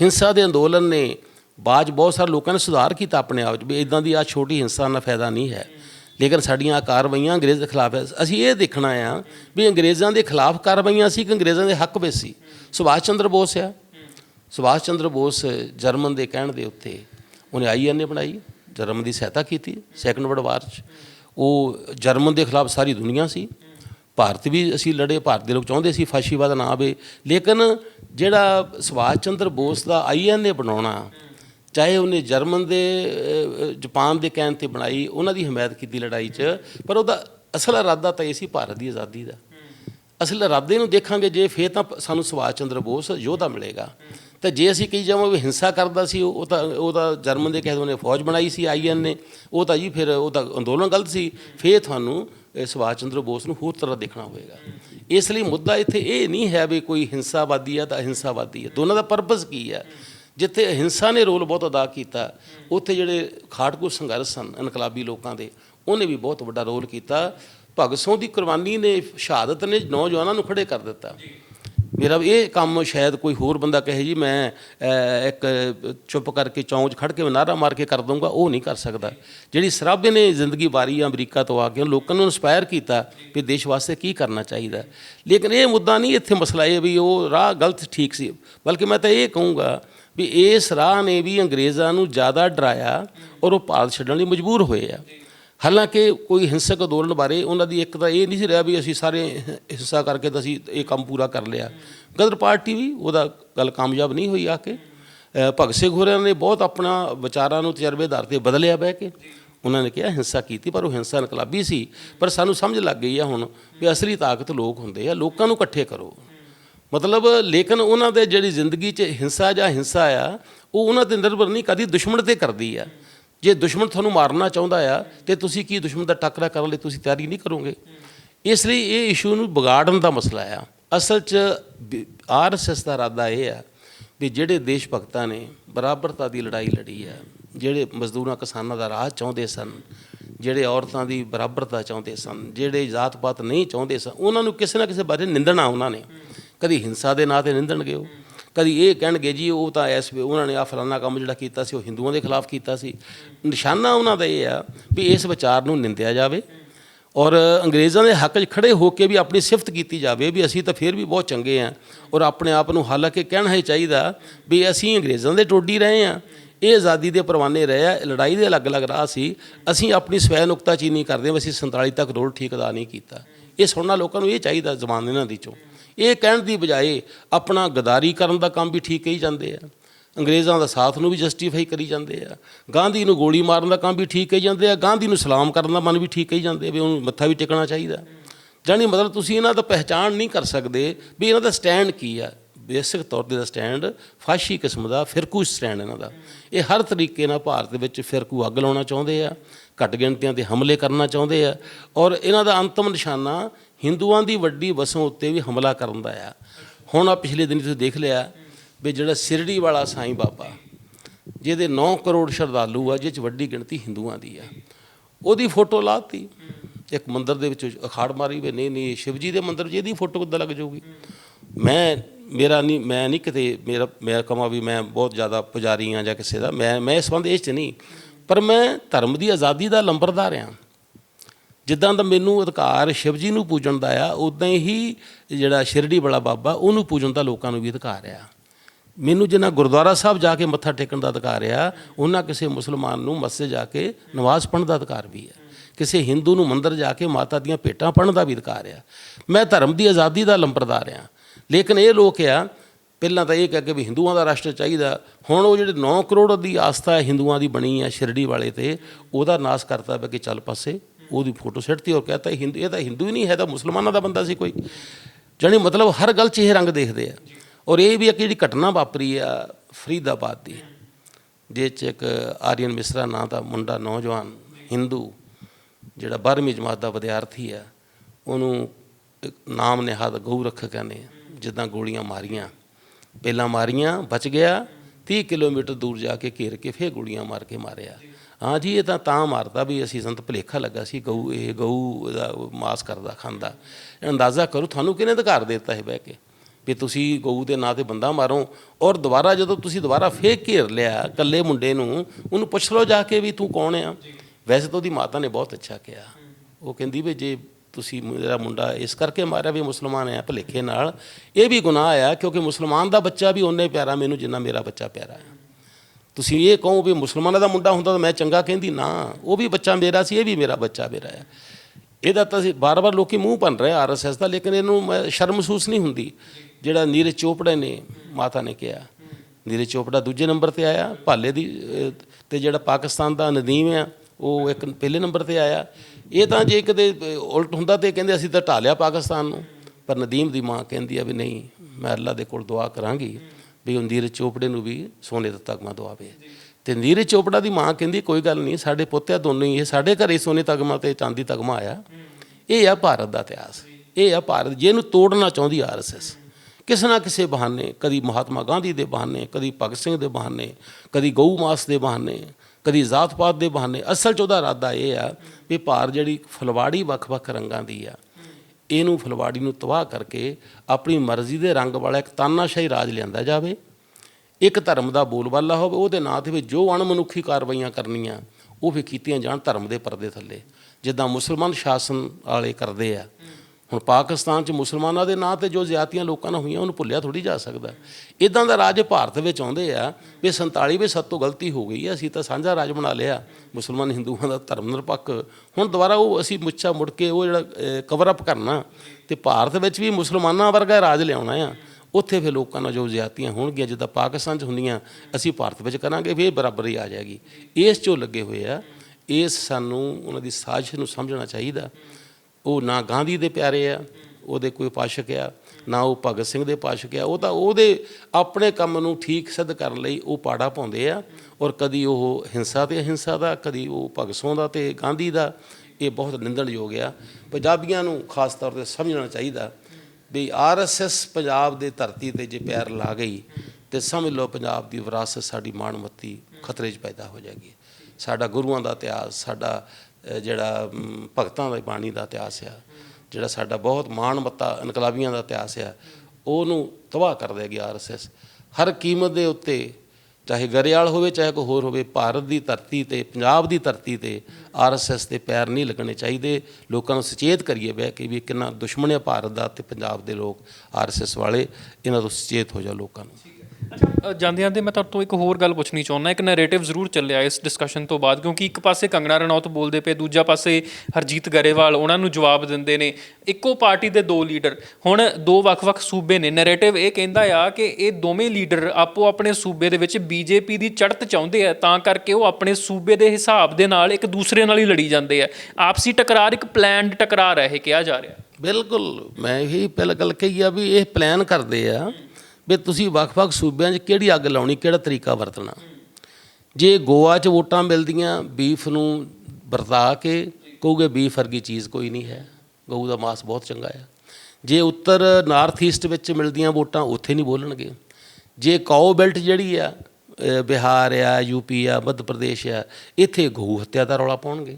S1: ਹਿੰਸਾ ਦੇ ਅੰਦੋਲਨ ਨੇ ਬਾਅਦ 'ਚ ਬਹੁਤ ਸਾਰੇ ਲੋਕਾਂ ਨੇ ਸੁਧਾਰ ਕੀਤਾ ਆਪਣੇ ਆਪ 'ਚ ਵੀ ਇਦਾਂ ਦੀ ਆ ਛੋਟੀ ਹਿੰਸਾ ਨਾਲ ਫਾਇਦਾ ਨਹੀਂ ਹੈ। ਲੇਕਿਨ ਸਾਡੀਆਂ ਕਾਰਵਾਈਆਂ ਅੰਗਰੇਜ਼ ਦੇ ਖਿਲਾਫ ਹੈ। ਅਸੀਂ ਇਹ ਦੇਖਣਾ ਆ ਵੀ ਅੰਗਰੇਜ਼ਾਂ ਦੇ ਖਿਲਾਫ ਕਾਰਵਾਈਆਂ ਸੀ ਕਿ ਅੰਗਰੇਜ਼ਾਂ ਦੇ ਹੱਕ ਵਿੱਚ ਸੀ। ਸੁਭਾਸ਼ ਚੰਦਰ ਬੋਸ ਆ। ਸੁਭਾਸ਼ ਚੰਦਰ ਬੋਸ ਜਰਮਨ ਦੇ ਕਹਿਣ ਦੇ ਉੱਤੇ ਉਹਨੇ ਆਈਐਨਏ ਬਣਾਈ, ਜਰਮਨ ਦੀ ਸਹਾਇਤਾ ਕੀਤੀ ਸੈਕੰਡ ਵਰਲਡ ਵਾਰ 'ਚ। ਉਹ ਜਰਮਨ ਦੇ ਖਿਲਾਫ ਸਾਰੀ ਦੁਨੀਆ ਸੀ। ਭਾਰਤ ਵੀ ਅਸੀਂ ਲੜੇ, ਭਾਰਤ ਦੇ ਲੋਕ ਚਾਹੁੰਦੇ ਸੀ ਫਾਸ਼ੀਵਾਦ ਨਾ ਆਵੇ। ਲੇਕਿਨ ਜਿਹੜਾ ਸੁਭਾਸ਼ ਚੰਦਰ ਬੋਸ ਦਾ ਆਈਐਨਏ ਬਣਾਉਣਾ ਚਾਹੇ ਉਹਨੇ ਜਰਮਨ ਦੇ ਅਹ, ਜਾਪਾਨ ਦੇ ਕਹਿਣ ਤੇ ਬਣਾਈ ਉਹਨਾਂ ਦੀ ਹਮਾਇਤ ਕੀਤੀ ਲੜਾਈ 'ਚ ਪਰ ਉਹਦਾ ਅਸਲ ਇਰਾਦਾ ਤਾਂ ਇਹ ਸੀ ਭਾਰਤ ਦੀ ਆਜ਼ਾਦੀ ਦਾ। ਅਸਲ ਇਰਾਦੇ ਨੂੰ ਦੇਖਾਂਗੇ ਜੇ ਫੇਰ ਤਾਂ ਸਾਨੂੰ ਸੁਭਾਸ਼ ਚੰਦਰ ਬੋਸ ਯੋਧਾ ਮਿਲੇਗਾ। ਤਾਂ ਜੇ ਅਸੀਂ ਕਹੀ ਜਾਵਾਂ ਵੀ ਹਿੰਸਾ ਕਰਦਾ ਸੀ ਉਹ ਤਾਂ ਉਹ ਤਾਂ ਜਰਮਨ ਦੇ ਕਿਸੇ ਨੇ ਫੌਜ ਬਣਾਈ ਸੀ ਆਈਐਨ ਨੇ। ਉਹ ਤਾਂ ਜੀ ਫਿਰ ਉਹ ਤਾਂ ਅੰਦੋਲਨ ਗਲਤ ਸੀ। ਫੇਰ ਤੁਹਾਨੂੰ ਸੁਭਾਸ਼ ਚੰਦਰ ਬੋਸ ਨੂੰ ਹੋਰ ਤਰ੍ਹਾਂ ਦੇਖਣਾ ਹੋਵੇਗਾ ਇਸ ਲਈ ਮੁੱਦਾ ਇੱਥੇ ਇਹ ਨਹੀਂ ਹੈ ਵੀ ਕੋਈ ਹਿੰਸਾਵਾਦੀ ਹੈ ਤਾਂ ਅਹਿੰਸਾਵਾਦੀ ਹੈ ਦੋਨਾਂ ਦਾ ਪਰਪਸ ਕੀ ਹੈ ਜਿੱਥੇ ਅਹਿੰਸਾ ਨੇ ਰੋਲ ਬਹੁਤ ਅਦਾ ਕੀਤਾ, ਉੱਥੇ ਜਿਹੜੇ ਖਾੜਕੂ ਸੰਘਰਸ਼ ਸਨ, ਇਨਕਲਾਬੀ ਲੋਕਾਂ ਦੇ, ਉਹਨੇ ਵੀ ਬਹੁਤ ਵੱਡਾ ਰੋਲ ਕੀਤਾ। ਭਗਤ ਸਿੰਘ ਦੀ ਕੁਰਬਾਨੀ ਨੇ ਸ਼ਹਾਦਤ ਨੇ ਨੌਜਵਾਨਾਂ ਨੂੰ ਖੜੇ ਕਰ ਦਿੱਤਾ। ਮੇਰਾ ਇਹ ਕੰਮ ਸ਼ਾਇਦ ਕੋਈ ਹੋਰ ਬੰਦਾ ਕਹੇ ਜੀ, ਮੈਂ ਇੱਕ ਚੁੱਪ ਕਰਕੇ ਚੌਂਚ ਖੜ ਕੇ ਨਾਰਾ ਮਾਰ ਕੇ ਕਰ ਦੂੰਗਾ ਉਹ ਨਹੀਂ ਕਰ ਸਕਦਾ। ਜਿਹੜੀ ਸਰਾਬੇ ਨੇ ਜ਼ਿੰਦਗੀ ਵਾਰੀ ਆ ਅਮਰੀਕਾ ਤੋਂ ਆ ਕੇ ਲੋਕਾਂ ਨੂੰ ਇਨਸਪਾਇਰ ਕੀਤਾ ਕਿ ਦੇਸ਼ ਵਾਸਤੇ ਕੀ ਕਰਨਾ ਚਾਹੀਦਾ। ਲੇਕਿਨ ਇਹ ਮੁੱਦਾ ਨਹੀਂ ਇੱਥੇ ਮਸਲਾ ਇਹ ਵੀ ਉਹ ਰਾਹ ਗਲਤ ਠੀਕ ਸੀ। ਬਲਕਿ ਮੈਂ ਤਾਂ ਇਹ ਕਹੂੰਗਾ ਵੀ ਇਸ ਰਾਹ ਨੇ ਵੀ ਅੰਗਰੇਜ਼ਾਂ ਨੂੰ ਜ਼ਿਆਦਾ ਡਰਾਇਆ ਔਰ ਉਹ ਭਾਰਤ ਛੱਡਣ ਲਈ ਮਜਬੂਰ ਹੋਏ ਆ। ਹਾਲਾਂਕਿ ਕੋਈ ਹਿੰਸਕ ਅੰਦੋਲਨ ਬਾਰੇ ਉਹਨਾਂ ਦੀ ਇੱਕ ਤਾਂ ਇਹ ਨਹੀਂ ਸੀ ਰਿਹਾ ਵੀ ਅਸੀਂ ਸਾਰੇ ਹਿੱਸਾ ਕਰਕੇ ਤਾਂ ਅਸੀਂ ਇਹ ਕੰਮ ਪੂਰਾ ਕਰ ਲਿਆ। ਗਦਰ ਪਾਰਟੀ ਵੀ ਉਹਦਾ ਗੱਲ ਕਾਮਯਾਬ ਨਹੀਂ ਹੋਈ ਆ ਕੇ। ਭਗਤ ਸਿੰਘ ਹੋਰਾਂ ਨੇ ਬਹੁਤ ਆਪਣਾ ਵਿਚਾਰਾਂ ਨੂੰ ਤਜਰਬੇਦਾਰ ਤੇ ਬਦਲਿਆ ਬਹਿ ਕੇ। ਉਹਨਾਂ ਨੇ ਕਿਹਾ ਹਿੰਸਾ ਕੀਤੀ ਪਰ ਉਹ ਹਿੰਸਾ ਇਨਕਲਾਬੀ ਸੀ। ਪਰ ਸਾਨੂੰ ਸਮਝ ਲੱਗ ਗਈ ਆ ਹੁਣ ਵੀ ਅਸਲੀ ਤਾਕਤ ਲੋਕ ਹੁੰਦੇ ਆ, ਲੋਕਾਂ ਨੂੰ ਇਕੱਠੇ ਕਰੋ। ਮਤਲਬ ਲੇਕਿਨ ਉਹਨਾਂ ਦੇ ਜਿਹੜੀ ਜ਼ਿੰਦਗੀ 'ਚ ਹਿੰਸਾ ਜਾਂ ਹਿੰਸਾ ਆ, ਉਹ ਉਹਨਾਂ ਤੇ ਨਿਰਭਰ ਨਹੀਂ ਕਰਦੀ ਦੁਸ਼ਮਣ ਤੇ ਕਰਦੀ ਆ। ਜੇ ਦੁਸ਼ਮਣ ਤੁਹਾਨੂੰ ਮਾਰਨਾ ਚਾਹੁੰਦਾ ਆ, ਤੇ ਤੁਸੀਂ ਕੀ ਦੁਸ਼ਮਣ ਦਾ ਟੱਕਰਾ ਕਰਨ ਲਈ ਤੁਸੀਂ ਤਿਆਰੀ ਨਹੀਂ ਕਰੋਗੇ? ਇਸ ਲਈ ਇਹ ਇਸ਼ੂ ਨੂੰ ਵਿਗਾੜਨ ਦਾ ਮਸਲਾ ਆ। ਅਸਲ 'ਚ ਆਰਐਸਐਸ ਦਾ ਇਰਾਦਾ ਇਹ ਆ ਵੀ ਜਿਹੜੇ ਦੇਸ਼ ਭਗਤਾਂ ਨੇ ਬਰਾਬਰਤਾ ਦੀ ਲੜਾਈ ਲੜੀ ਆ, ਜਿਹੜੇ ਮਜ਼ਦੂਰਾਂ ਕਿਸਾਨਾਂ ਦਾ ਰਾਹ ਚਾਹੁੰਦੇ ਸਨ, ਜਿਹੜੇ ਔਰਤਾਂ ਦੀ ਬਰਾਬਰਤਾ ਚਾਹੁੰਦੇ ਸਨ, ਜਿਹੜੇ ਜਾਤ-ਪਾਤ ਨਹੀਂ ਚਾਹੁੰਦੇ ਸਨ, ਉਹਨਾਂ ਨੂੰ ਕਿਸੇ ਨਾ ਕਿਸੇ ਬਾਰੇ ਨਿੰਦਣਾ ਉਹਨਾਂ ਨੇ। ਕਦੀ ਹਿੰਸਾ ਦੇ ਨਾਂ ਤੇ ਨਿੰਦਣਗੇ ਉਹ। ਕਦੀ ਇਹ ਕਹਿਣਗੇ, ਜੀ, ਉਹ ਤਾਂ ਐਸ ਵੇ ਉਹਨਾਂ ਨੇ ਆ ਫਲਾਨਾ ਕੰਮ ਜਿਹੜਾ ਕੀਤਾ ਸੀ, ਉਹ ਹਿੰਦੂਆਂ ਦੇ ਖਿਲਾਫ ਕੀਤਾ ਸੀ। ਨਿਸ਼ਾਨਾ ਉਹਨਾਂ ਦਾ ਇਹ ਆ ਵੀ ਇਸ ਵਿਚਾਰ ਨੂੰ ਨਿੰਦਿਆ ਜਾਵੇ ਔਰ ਅੰਗਰੇਜ਼ਾਂ ਦੇ ਹੱਕ 'ਚ ਖੜੇ ਹੋ ਕੇ ਵੀ ਆਪਣੀ ਸਿਫਤ ਕੀਤੀ ਜਾਵੇ ਵੀ ਅਸੀਂ ਤਾਂ ਫਿਰ ਵੀ ਬਹੁਤ ਚੰਗੇ ਆ ਔਰ ਆਪਣੇ ਆਪ ਨੂੰ ਹਾਲਾਂਕਿ ਕਹਿਣਾ ਹੀ ਚਾਹੀਦਾ ਵੀ ਅਸੀਂ ਅੰਗਰੇਜ਼ਾਂ ਦੇ ਟੋਡੀ ਰਹੇ ਆ। ਇਹ ਆਜ਼ਾਦੀ ਦੇ ਪਰਵਾਨੇ ਰਹੇ ਆ, ਲੜਾਈ ਦੇ ਅਲੱਗ-ਅਲੱਗ ਰਾਹ ਸੀ। ਅਸੀਂ ਆਪਣੀ ਸਵੈ ਨੁਕਤਾਚੀਨੀ ਕਰਦੇ ਹਾਂ ਵੀ ਅਸੀਂ 47 ਤੱਕ ਰੋਲ ਠੀਕ ਅਦਾ ਨਹੀਂ ਕੀਤਾ। ਇਹ ਸੁਣਨਾ ਲੋਕਾਂ ਨੂੰ ਇਹ ਚਾਹੀਦਾ ਜ਼ਮਾਨੇ ਇਹਨਾਂ ਦੀ ਚੋਂ। ਇਹ ਕਹਿਣ ਦੀ ਬਜਾਏ ਆਪਣਾ ਗਦਾਰੀ ਕਰਨ ਦਾ ਕੰਮ ਵੀ ਠੀਕ ਕਹੀ ਜਾਂਦੇ ਆ। ਅੰਗਰੇਜ਼ਾਂ ਦਾ ਸਾਥ ਨੂੰ ਵੀ ਜਸਟੀਫਾਈ ਕਰੀ ਜਾਂਦੇ ਆ। ਗਾਂਧੀ ਨੂੰ ਗੋਲੀ ਮਾਰਨ ਦਾ ਕੰਮ ਵੀ ਠੀਕ ਕਹੀ ਜਾਂਦੇ ਆ। ਗਾਂਧੀ ਨੂੰ ਸਲਾਮ ਕਰਨ ਦਾ ਮਨ ਵੀ ਠੀਕ ਕਹੀ ਜਾਂਦੇ ਆ ਵੀ ਉਹਨੂੰ ਮੱਥਾ ਵੀ ਟੇਕਣਾ ਚਾਹੀਦਾ। ਜਾਣੀ ਮਤਲਬ ਤੁਸੀਂ ਇਹਨਾਂ ਦਾ ਪਹਿਚਾਣ ਨਹੀਂ ਕਰ ਸਕਦੇ ਵੀ ਇਹਨਾਂ ਦਾ ਸਟੈਂਡ ਕੀ ਆ। ਬੇਸਿਕ ਤੌਰ ਤੇ ਦਾ ਸਟੈਂਡ ਫਾਸ਼ੀ ਕਿਸਮ ਦਾ, ਫਿਰਕੂ ਸਟੈਂਡ ਇਹਨਾਂ ਦਾ। ਇਹ ਹਰ ਤਰੀਕੇ ਨਾਲ ਭਾਰਤ ਵਿੱਚ ਫਿਰਕੂ ਅੱਗ ਲਾਉਣਾ ਚਾਹੁੰਦੇ ਆ, ਘੱਟ ਗਿਣਤੀਆਂ ਤੇ ਹਮਲੇ ਕਰਨਾ ਚਾਹੁੰਦੇ ਆ ਔਰ ਇਹਨਾਂ ਦਾ ਅੰਤਮ ਨਿਸ਼ਾਨਾ ਹਿੰਦੂਆਂ ਦੀ ਵੱਡੀ ਵਸੋਂ ਉੱਤੇ ਵੀ ਹਮਲਾ ਕਰਨ ਦਾ ਆ। ਹੁਣ ਆ ਪਿਛਲੇ ਦਿਨੀ ਤੁਸੀਂ ਦੇਖ ਲਿਆ ਵੀ ਜਿਹੜਾ ਸਿਰੜੀ ਵਾਲਾ ਸਾਈਂ ਬਾਬਾ, ਜਿਹਦੇ 9 ਕਰੋੜ ਸ਼ਰਧਾਲੂ ਆ ਜਿਹ ਚ ਵੱਡੀ ਗਿਣਤੀ ਹਿੰਦੂਆਂ ਦੀ ਆ। ਉਹਦੀ ਫੋਟੋ ਲਾਤੀ। ਇੱਕ ਮੰਦਰ ਦੇ ਵਿੱਚ ਅਖਾੜ ਮਾਰੀ ਵੀ ਨਹੀਂ ਨਹੀਂ, ਸ਼ਿਵਜੀ ਦੇ ਮੰਦਰ 'ਚ ਇਹਦੀ ਫੋਟੋ ਕਿੱਦਾਂ ਲੱਗ ਜਾਊਗੀ? ਮੈਂ, ਮੇਰਾ ਨਹੀਂ, ਮੈਂ ਨਹੀਂ ਕਿਤੇ, ਮੇਰਾ ਮੇਰਾ ਕਮਾ ਵੀ ਮੈਂ ਬਹੁਤ ਜ਼ਿਆਦਾ ਪੁਜਾਰੀ ਆ ਜਾਂ ਕਿਸੇ ਦਾ। ਮੈਂ ਮੈਂ ਇਸ ਸੰਬੰਧ ਇਸ 'ਚ ਨਹੀਂ। ਪਰ ਮੈਂ ਧਰਮ ਦੀ ਆਜ਼ਾਦੀ ਦਾ ਲੰਬਰਦਾਰ ਆ। ਜਿੱਦਾਂ ਦਾ ਮੈਨੂੰ ਅਧਿਕਾਰ ਸ਼ਿਵ ਜੀ ਨੂੰ ਪੂਜਣ ਦਾ ਆ ਉਦਾਂ ਹੀ ਜਿਹੜਾ ਸ਼ਿਰਡੀ ਵਾਲਾ ਬਾਬਾ, ਉਹਨੂੰ ਪੂਜਣ ਦਾ ਲੋਕਾਂ ਨੂੰ ਵੀ ਅਧਿਕਾਰ ਆ। ਮੈਨੂੰ ਜਿੰਨਾ ਗੁਰਦੁਆਰਾ ਸਾਹਿਬ ਜਾ ਕੇ ਮੱਥਾ ਟੇਕਣ ਦਾ ਅਧਿਕਾਰ ਆ, ਉਹਨਾਂ ਕਿਸੇ ਮੁਸਲਮਾਨ ਨੂੰ ਮਸਜਿਦ ਜਾ ਕੇ ਨਮਾਜ਼ ਪੜ੍ਹਨ ਦਾ ਅਧਿਕਾਰ ਵੀ ਹੈ ਕਿਸੇ ਹਿੰਦੂ ਨੂੰ ਮੰਦਰ ਜਾ ਕੇ ਮਾਤਾ ਦੀਆਂ ਭੇਟਾਂ ਪੜ੍ਹਨ ਦਾ ਵੀ ਅਧਿਕਾਰ ਆ। ਮੈਂ ਧਰਮ ਦੀ ਆਜ਼ਾਦੀ ਦਾ ਲੰਬਰਦਾਰ ਆ। ਲੇਕਿਨ ਇਹ ਲੋਕ ਆ, ਪਹਿਲਾਂ ਤਾਂ ਇਹ ਕਹਿ ਕੇ ਵੀ ਹਿੰਦੂਆਂ ਦਾ ਰਾਸ਼ਟਰ ਚਾਹੀਦਾ। ਹੁਣ ਉਹ ਜਿਹੜੇ 9 ਕਰੋੜ ਦੀ ਆਸਥਾ ਹਿੰਦੂਆਂ ਦੀ ਬਣੀ ਆ ਸ਼ਿਰਡੀ ਵਾਲੇ ਤੇ, ਉਹਦਾ ਨਾਸ ਕਰਤਾ ਪਿਆ ਕਿ ਚੱਲ ਪਾਸੇ। ਉਹਦੀ ਫੋਟੋ ਸਿੱਟਤੀ ਔਰ ਕਹਤਾ ਹਿੰਦੂ ਇਹ ਤਾਂ ਹਿੰਦੂ ਹੀ ਨਹੀਂ ਹੈ ਤਾਂ ਮੁਸਲਮਾਨਾਂ ਦਾ ਬੰਦਾ ਸੀ ਕੋਈ। ਜਾਣੀ ਮਤਲਬ ਹਰ ਗੱਲ 'ਚ ਇਹ ਰੰਗ ਦੇਖਦੇ ਆ। ਔਰ ਇਹ ਵੀ ਇੱਕ ਜਿਹੜੀ ਘਟਨਾ ਵਾਪਰੀ ਆ ਫਰੀਦਾਬਾਦ ਦੀ, ਜਿਹ 'ਚ ਇੱਕ ਆਰੀਅਨ ਮਿਸਰਾ ਨਾਂ ਦਾ ਮੁੰਡਾ ਨੌਜਵਾਨ ਹਿੰਦੂ, ਜਿਹੜਾ 12ਵੀਂ ਜਮਾਤ ਦਾ ਵਿਦਿਆਰਥੀ ਆ, ਉਹਨੂੰ ਇੱਕ ਨਾਮ ਨਿਹਾਦ ਗਊ ਰੱਖਿਆ ਨੇ ਜਿੱਦਾਂ ਗੋਲੀਆਂ ਮਾਰੀਆਂ। ਪਹਿਲਾਂ ਮਾਰੀਆਂ, ਬਚ ਗਿਆ 30 ਕਿਲੋਮੀਟਰ ਦੂਰ ਜਾ ਕੇ ਘੇਰ ਕੇ ਫੇਰ ਗੋਲੀਆਂ ਮਾਰ ਕੇ ਮਾਰਿਆ। ਹਾਂ ਜੀ ਇਹ ਤਾਂ ਤਾਂ ਮਾਰਦਾ ਵੀ ਅਸੀਂ ਸੰਤ ਭੁਲੇਖਾ ਲੱਗਾ ਸੀ ਗਊ ਇਹ ਗਊ ਦਾ ਮਾਸ ਕਰਦਾ ਖਾਂਦਾ। ਅੰਦਾਜ਼ਾ ਕਰੋ ਤੁਹਾਨੂੰ ਕਿਹਨੇ ਅਧਿਕਾਰ ਦਿੱਤਾ ਇਹ ਬਹਿ ਕੇ? ਵੀ ਤੁਸੀਂ ਗਊ ਦੇ ਨਾਂ ਤੇ ਬੰਦਾ ਮਾਰੋ ਔਰ ਦੁਬਾਰਾ ਜਦੋਂ ਤੁਸੀਂ ਦੁਬਾਰਾ ਫੇਰ ਘੇਰ ਲਿਆ ਇਕੱਲੇ ਮੁੰਡੇ ਨੂੰ ਉਹਨੂੰ ਪੁੱਛ ਲਓ ਜਾ ਕੇ ਵੀ ਤੂੰ ਕੌਣ ਆ? ਵੈਸੇ ਤਾਂ ਉਹਦੀ ਮਾਤਾ ਨੇ ਬਹੁਤ ਅੱਛਾ ਕਿਹਾ। ਉਹ ਕਹਿੰਦੀ ਵੀ ਜੇ ਤੁਸੀਂ ਮੇਰਾ ਮੁੰਡਾ ਇਸ ਕਰਕੇ ਮਾਰਿਆ ਵੀ ਮੁਸਲਮਾਨ ਆ ਭਲੇਖੇ ਨਾਲ ਇਹ ਵੀ ਗੁਨਾਹ ਆ ਕਿਉਂਕਿ ਮੁਸਲਮਾਨ ਦਾ ਬੱਚਾ ਵੀ ਉਹਨੇ ਪਿਆਰਾ ਮੈਨੂੰ ਜਿੰਨਾ ਮੇਰਾ ਬੱਚਾ ਪਿਆਰਾ ਹੈ ਤੁਸੀਂ ਇਹ ਕਹੋ ਵੀ ਮੁਸਲਮਾਨਾਂ ਦਾ ਮੁੰਡਾ ਹੁੰਦਾ ਤਾਂ ਮੈਂ ਚੰਗਾ ਕਹਿੰਦੀ ਨਾ ਉਹ ਵੀ ਬੱਚਾ ਮੇਰਾ ਸੀ ਇਹ ਵੀ ਮੇਰਾ ਬੱਚਾ ਮੇਰਾ ਹੈ। ਇਹਦਾ ਤਾਂ ਅਸੀਂ ਬਾਰ-ਬਾਰ ਲੋਕੀ ਮੂੰਹ ਭੰਨ ਰਹੇ ਆਰਐਸਐਸ ਦਾ ਲੇਕਿਨ ਇਹਨੂੰ ਮੈਂ ਸ਼ਰਮ ਮਹਿਸੂਸ ਨਹੀਂ ਹੁੰਦੀ। ਜਿਹੜਾ ਨੀਰਜ ਚੋਪੜਾ ਨੇ ਮਾਤਾ ਨੇ ਕਿਹਾ ਨੀਰਜ ਚੋਪੜਾ ਦੂਜੇ ਨੰਬਰ ਤੇ ਆਇਆ ਭਾਲੇ ਦੀ ਅਹ, ਤੇ ਜਿਹੜਾ ਪਾਕਿਸਤਾਨ ਦਾ ਨਦੀਮ ਆ ਉਹ ਇੱਕ ਪਹਿਲੇ ਨੰਬਰ ਤੇ ਆਇਆ। ਇਹ ਤਾਂ ਜੇ ਕਦੇ ਉਲਟ ਹੁੰਦਾ ਤੇ ਕਹਿੰਦੇ ਅਸੀਂ ਤਾਂ ਢਾਲਿਆ ਪਾਕਿਸਤਾਨ ਨੂੰ ਪਰ ਨਦੀਮ ਦੀ ਮਾਂ ਕਹਿੰਦੀ ਆ ਵੀ ਨਹੀਂ ਮੈਂ ਅੱਲਾ ਦੇ ਕੋਲ ਦੁਆ ਕਰਾਂਗੀ। ਵੀ ਉਹ ਨੀਰਜ ਚੋਪੜੇ ਨੂੰ ਵੀ ਸੋਨੇ ਦਾ ਤਗਮਾ ਦਵਾਵੇ। ਤੇ ਨੀਰਜ ਚੋਪੜਾ ਦੀ ਮਾਂ ਕਹਿੰਦੀ, ਕੋਈ ਗੱਲ ਨਹੀਂ, ਸਾਡੇ ਪੁੱਤਿਆ ਦੋਨੋਂ ਹੀ ਇਹ, ਸਾਡੇ ਘਰੇ ਸੋਨੇ ਤਗਮਾ ਤੇ ਚਾਂਦੀ ਤਗਮਾ ਆਇਆ। ਇਹ ਆ ਭਾਰਤ ਦਾ ਇਤਿਹਾਸ। ਇਹ ਆ ਭਾਰਤ ਜਿਹਨੂੰ ਤੋੜਨਾ ਚਾਹੁੰਦੀ ਆਰਐਸਐਸ ਕਿਸੇ ਨਾ ਕਿਸੇ ਬਹਾਨੇ, ਕਦੀ ਮਹਾਤਮਾ ਗਾਂਧੀ ਦੇ ਬਹਾਨੇ, ਕਦੀ ਭਗਤ ਸਿੰਘ ਦੇ ਬਹਾਨੇ, ਕਦੀ ਗਊ ਮਾਸ ਦੇ ਬਹਾਨੇ, ਕਦੀ ਜ਼ਾਤ ਪਾਤ ਦੇ ਬਹਾਨੇ। ਅਸਲ ਚ ਉਹਦਾ ਇਰਾਦਾ ਇਹ ਆ ਵੀ ਭਾਰ ਜਿਹੜੀ ਫਲਵਾੜੀ ਵੱਖ-ਵੱਖ ਰੰਗਾਂ ਦੀ ਆ ਇਹਨੂੰ ਫਲਵਾੜੀ ਨੂੰ ਤਬਾਹ ਕਰਕੇ ਆਪਣੀ ਮਰਜ਼ੀ ਦੇ ਰੰਗ ਵਾਲਾ ਇੱਕ ਤਾਨਾਸ਼ਾਹੀ ਰਾਜ ਲਿਆਂਦਾ ਜਾਵੇ। ਇੱਕ ਧਰਮ ਦਾ ਬੋਲਬਾਲਾ ਹੋਵੇ, ਉਹਦੇ ਨਾਂ ਤੇ ਵੀ ਜੋ ਅਣਮਨੁੱਖੀ ਕਾਰਵਾਈਆਂ ਕਰਨੀਆਂ, ਉਹ ਵੀ ਕੀਤੀਆਂ ਜਾਣ ਧਰਮ ਦੇ ਪਰਦੇ ਥੱਲੇ। ਜਿੱਦਾਂ ਮੁਸਲਮਾਨ ਸ਼ਾਸਨ ਵਾਲੇ ਕਰਦੇ ਆ ਹੁਣ ਪਾਕਿਸਤਾਨ 'ਚ ਮੁਸਲਮਾਨਾਂ ਦੇ ਨਾਂ ਤੇ ਜੋ ਜ਼ਿਆਤੀਆਂ ਲੋਕਾਂ ਨਾਲ ਹੋਈਆਂ, ਉਹਨੂੰ ਭੁੱਲਿਆ ਥੋੜੀ ਜਾ ਸਕਦਾ। ਇਦਾਂ ਦਾ ਰਾਜ ਭਾਰਤ ਵਿੱਚ ਆਉਂਦੇ ਆ ਵੀ 47 ਵਿੱਚ ਸਭ ਤੋਂ ਗਲਤੀ ਹੋ ਗਈ ਹੈ ਅਸੀਂ ਤਾਂ ਸਾਂਝਾ ਰਾਜ ਬਣਾ ਲਿਆ। ਮੁਸਲਮਾਨ ਹਿੰਦੂਆਂ ਦਾ ਧਰਮ ਨਿਰਪੱਖ। ਹੁਣ ਦੁਬਾਰਾ ਉਹ ਅਸੀਂ ਮੁੱਛਾ ਮੁੜ ਕੇ ਉਹ ਜਿਹੜਾ ਕਵਰ ਅਪ ਕਰਨਾ, ਤੇ ਭਾਰਤ ਵਿੱਚ ਵੀ ਮੁਸਲਮਾਨਾਂ ਵਰਗਾ ਰਾਜ ਲਿਆਉਣਾ ਆ, ਉੱਥੇ ਫਿਰ ਲੋਕਾਂ ਨਾਲ ਜੋ ਜ਼ਿਆਤੀਆਂ ਹੋਣਗੀਆਂ, ਜਿੱਦਾਂ ਪਾਕਿਸਤਾਨ 'ਚ ਹੁੰਦੀਆਂ, ਅਸੀਂ ਭਾਰਤ ਵਿੱਚ ਕਰਾਂਗੇ, ਫਿਰ ਬਰਾਬਰੀ ਆ ਜਾਏਗੀ। ਇਸ 'ਚੋਂ ਲੱਗੇ ਹੋਏ ਆ, ਇਸ ਸਾਨੂੰ ਉਹਨਾਂ ਦੀ ਸਾਜ਼ਿਸ਼ ਨੂੰ ਸਮਝਣਾ ਚਾਹੀਦਾ। ਉਹ ਨਾ ਗਾਂਧੀ ਦੇ ਪਿਆਰੇ ਆ, ਉਹਦੇ ਕੋਈ ਪਾਸ਼ਕ ਆ, ਨਾ ਉਹ ਭਗਤ ਸਿੰਘ ਦੇ ਪਾਸ਼ਕ ਆ। ਉਹ ਤਾਂ ਉਹਦੇ ਆਪਣੇ ਕੰਮ ਨੂੰ ਠੀਕ ਸਿੱਧ ਕਰਨ ਲਈ ਉਹ ਪਾੜਾ ਪਾਉਂਦੇ ਆ ਔਰ ਕਦੀ ਉਹ ਹਿੰਸਾ ਤੇ ਅਹਿੰਸਾ ਦਾ, ਕਦੀ ਉਹ ਭਗਤ ਸਿੰਘ ਦਾ ਤੇ ਗਾਂਧੀ ਦਾ, ਇਹ ਬਹੁਤ ਨਿੰਦਣਯੋਗ ਆ। ਪੰਜਾਬੀਆਂ ਨੂੰ ਖਾਸ ਤੌਰ ਤੇ ਸਮਝਣਾ ਚਾਹੀਦਾ ਵੀ ਆਰਐਸਐਸ ਪੰਜਾਬ ਦੇ ਧਰਤੀ ਤੇ ਜੇ ਪੈਰ ਲਾ ਗਈ ਤੇ ਸਮਝ ਲਓ ਪੰਜਾਬ ਦੀ ਵਿਰਾਸਤ ਸਾਡੀ ਮਾਣਮੱਤੀ ਖਤਰੇ 'ਚ ਪੈਦਾ ਹੋ ਜਾਏਗੀ। ਸਾਡਾ ਗੁਰੂਆਂ ਦਾ ਇਤਿਹਾਸ, ਸਾਡਾ ਜਿਹੜਾ ਭਗਤਾਂ ਦੀ ਬਾਣੀ ਦਾ ਇਤਿਹਾਸ ਆ, ਜਿਹੜਾ ਸਾਡਾ ਬਹੁਤ ਮਾਣ ਮਾਣਮੱਤਾ ਇਨਕਲਾਬੀਆਂ ਦਾ ਇਤਿਹਾਸ ਆ, ਉਹਨੂੰ ਤਬਾਹ ਕਰ ਦੇਗੀ ਆਰਐਸਐਸ ਹਰ ਕੀਮਤ ਦੇ ਉੱਤੇ, ਚਾਹੇ ਗਰੇਵਾਲ ਹੋਵੇ, ਚਾਹੇ ਕੋਈ ਹੋਰ ਹੋਵੇ, ਭਾਰਤ ਦੀ ਧਰਤੀ ਤੇ, ਪੰਜਾਬ ਦੀ ਧਰਤੀ ਤੇ ਆਰਐਸਐਸ ਦੇ ਪੈਰ ਨਹੀਂ ਲੱਗਣੇ ਚਾਹੀਦੇ। ਲੋਕਾਂ ਨੂੰ ਸੁਚੇਤ ਕਰੀਏ ਬਹਿ ਕੇ ਵੀ ਕਿੰਨਾ ਦੁਸ਼ਮਣ ਹੈ ਭਾਰਤ ਦਾ ਤੇ ਪੰਜਾਬ ਦੇ ਲੋਕ ਆਰਐਸਐਸ ਵਾਲੇ, ਇਹਨਾਂ ਤੋਂ ਸੁਚੇਤ ਹੋ ਜਾ ਲੋਕਾਂ ਨੂੰ।
S2: ਅੱਛਾ ਜਾਂਦੇ ਜਾਂਦੇ ਮੈਂ ਤੁਹਾਡੇ ਤੋਂ ਇੱਕ ਹੋਰ ਗੱਲ ਪੁੱਛਣੀ ਚਾਹੁੰਦਾ, ਇੱਕ ਨੈਰੇਟਿਵ ਜ਼ਰੂਰ ਚੱਲਿਆ ਇਸ ਡਿਸਕਸ਼ਨ ਤੋਂ ਬਾਅਦ, ਕਿਉਂਕਿ ਇੱਕ ਪਾਸੇ ਕੰਗਣਾ ਰਣੌਤ ਬੋਲਦੇ ਪਏ, ਦੂਜਾ ਪਾਸੇ ਹਰਜੀਤ ਗਰੇਵਾਲ, ਉਹਨਾਂ ਨੂੰ ਜਵਾਬ ਦਿੰਦੇ ਨੇ, ਇੱਕੋ ਪਾਰਟੀ ਦੇ ਦੋ ਲੀਡਰ। ਹੁਣ ਦੋ ਵੱਖ-ਵੱਖ ਸੂਬੇ ਨੇ ਨੈਰੇਟਿਵ ਇਹ ਕਹਿੰਦਾ ਆ ਕਿ ਇਹ ਦੋਵੇਂ ਲੀਡਰ ਆਪੋ ਆਪਣੇ ਸੂਬੇ ਦੇ ਵਿੱਚ ਬੀਜੇਪੀ ਦੀ ਚੜ੍ਹਤ ਚਾਹੁੰਦੇ ਆ, ਤਾਂ ਕਰਕੇ ਉਹ ਆਪਣੇ ਸੂਬੇ ਦੇ ਹਿਸਾਬ ਦੇ ਨਾਲ ਇੱਕ ਦੂਸਰੇ ਨਾਲ ਹੀ ਲੜੀ ਜਾਂਦੇ ਆ। ਆਪਸੀ ਟਕਰਾਰ, ਇੱਕ ਪਲਾਨਡ ਟਕਰਾਰ ਹੈ ਇਹ ਕਿਹਾ ਜਾ ਰਿਹਾ।
S1: ਬਿਲਕੁਲ, ਮੈਂ ਇਹੀ ਪਹਿਲਾਂ ਗੱਲ ਕਹੀ ਆ ਵੀ ਇਹ ਪਲਾਨ ਕਰਦੇ ਆ ਵੀ ਤੁਸੀਂ ਵੱਖ-ਵੱਖ ਸੂਬਿਆਂ 'ਚ ਕਿਹੜੀ ਅੱਗ ਲਾਉਣੀ, ਕਿਹੜਾ ਤਰੀਕਾ ਵਰਤਣਾ। ਜੇ ਗੋਆ 'ਚ ਵੋਟਾਂ ਮਿਲਦੀਆਂ, ਬੀਫ ਨੂੰ ਵਰਤਾ ਕੇ ਕਹੋਗੇ ਬੀਫ ਵਰਗੀ ਚੀਜ਼ ਕੋਈ ਨਹੀਂ ਹੈ, ਗਊ ਦਾ ਮਾਸ ਬਹੁਤ ਚੰਗਾ ਆ। ਜੇ ਉੱਤਰ ਨਾਰਥ ਈਸਟ ਵਿੱਚ ਮਿਲਦੀਆਂ ਵੋਟਾਂ, ਉੱਥੇ ਨਹੀਂ ਬੋਲਣਗੇ। ਜੇ ਕਾਓ ਬੈਲਟ ਜਿਹੜੀ ਆ ਬਿਹਾਰ ਆ, ਯੂਪੀ ਆ, ਮੱਧ ਪ੍ਰਦੇਸ਼ ਆ, ਇੱਥੇ ਗਊ ਹੱਤਿਆ ਦਾ ਰੌਲਾ ਪਾਉਣਗੇ।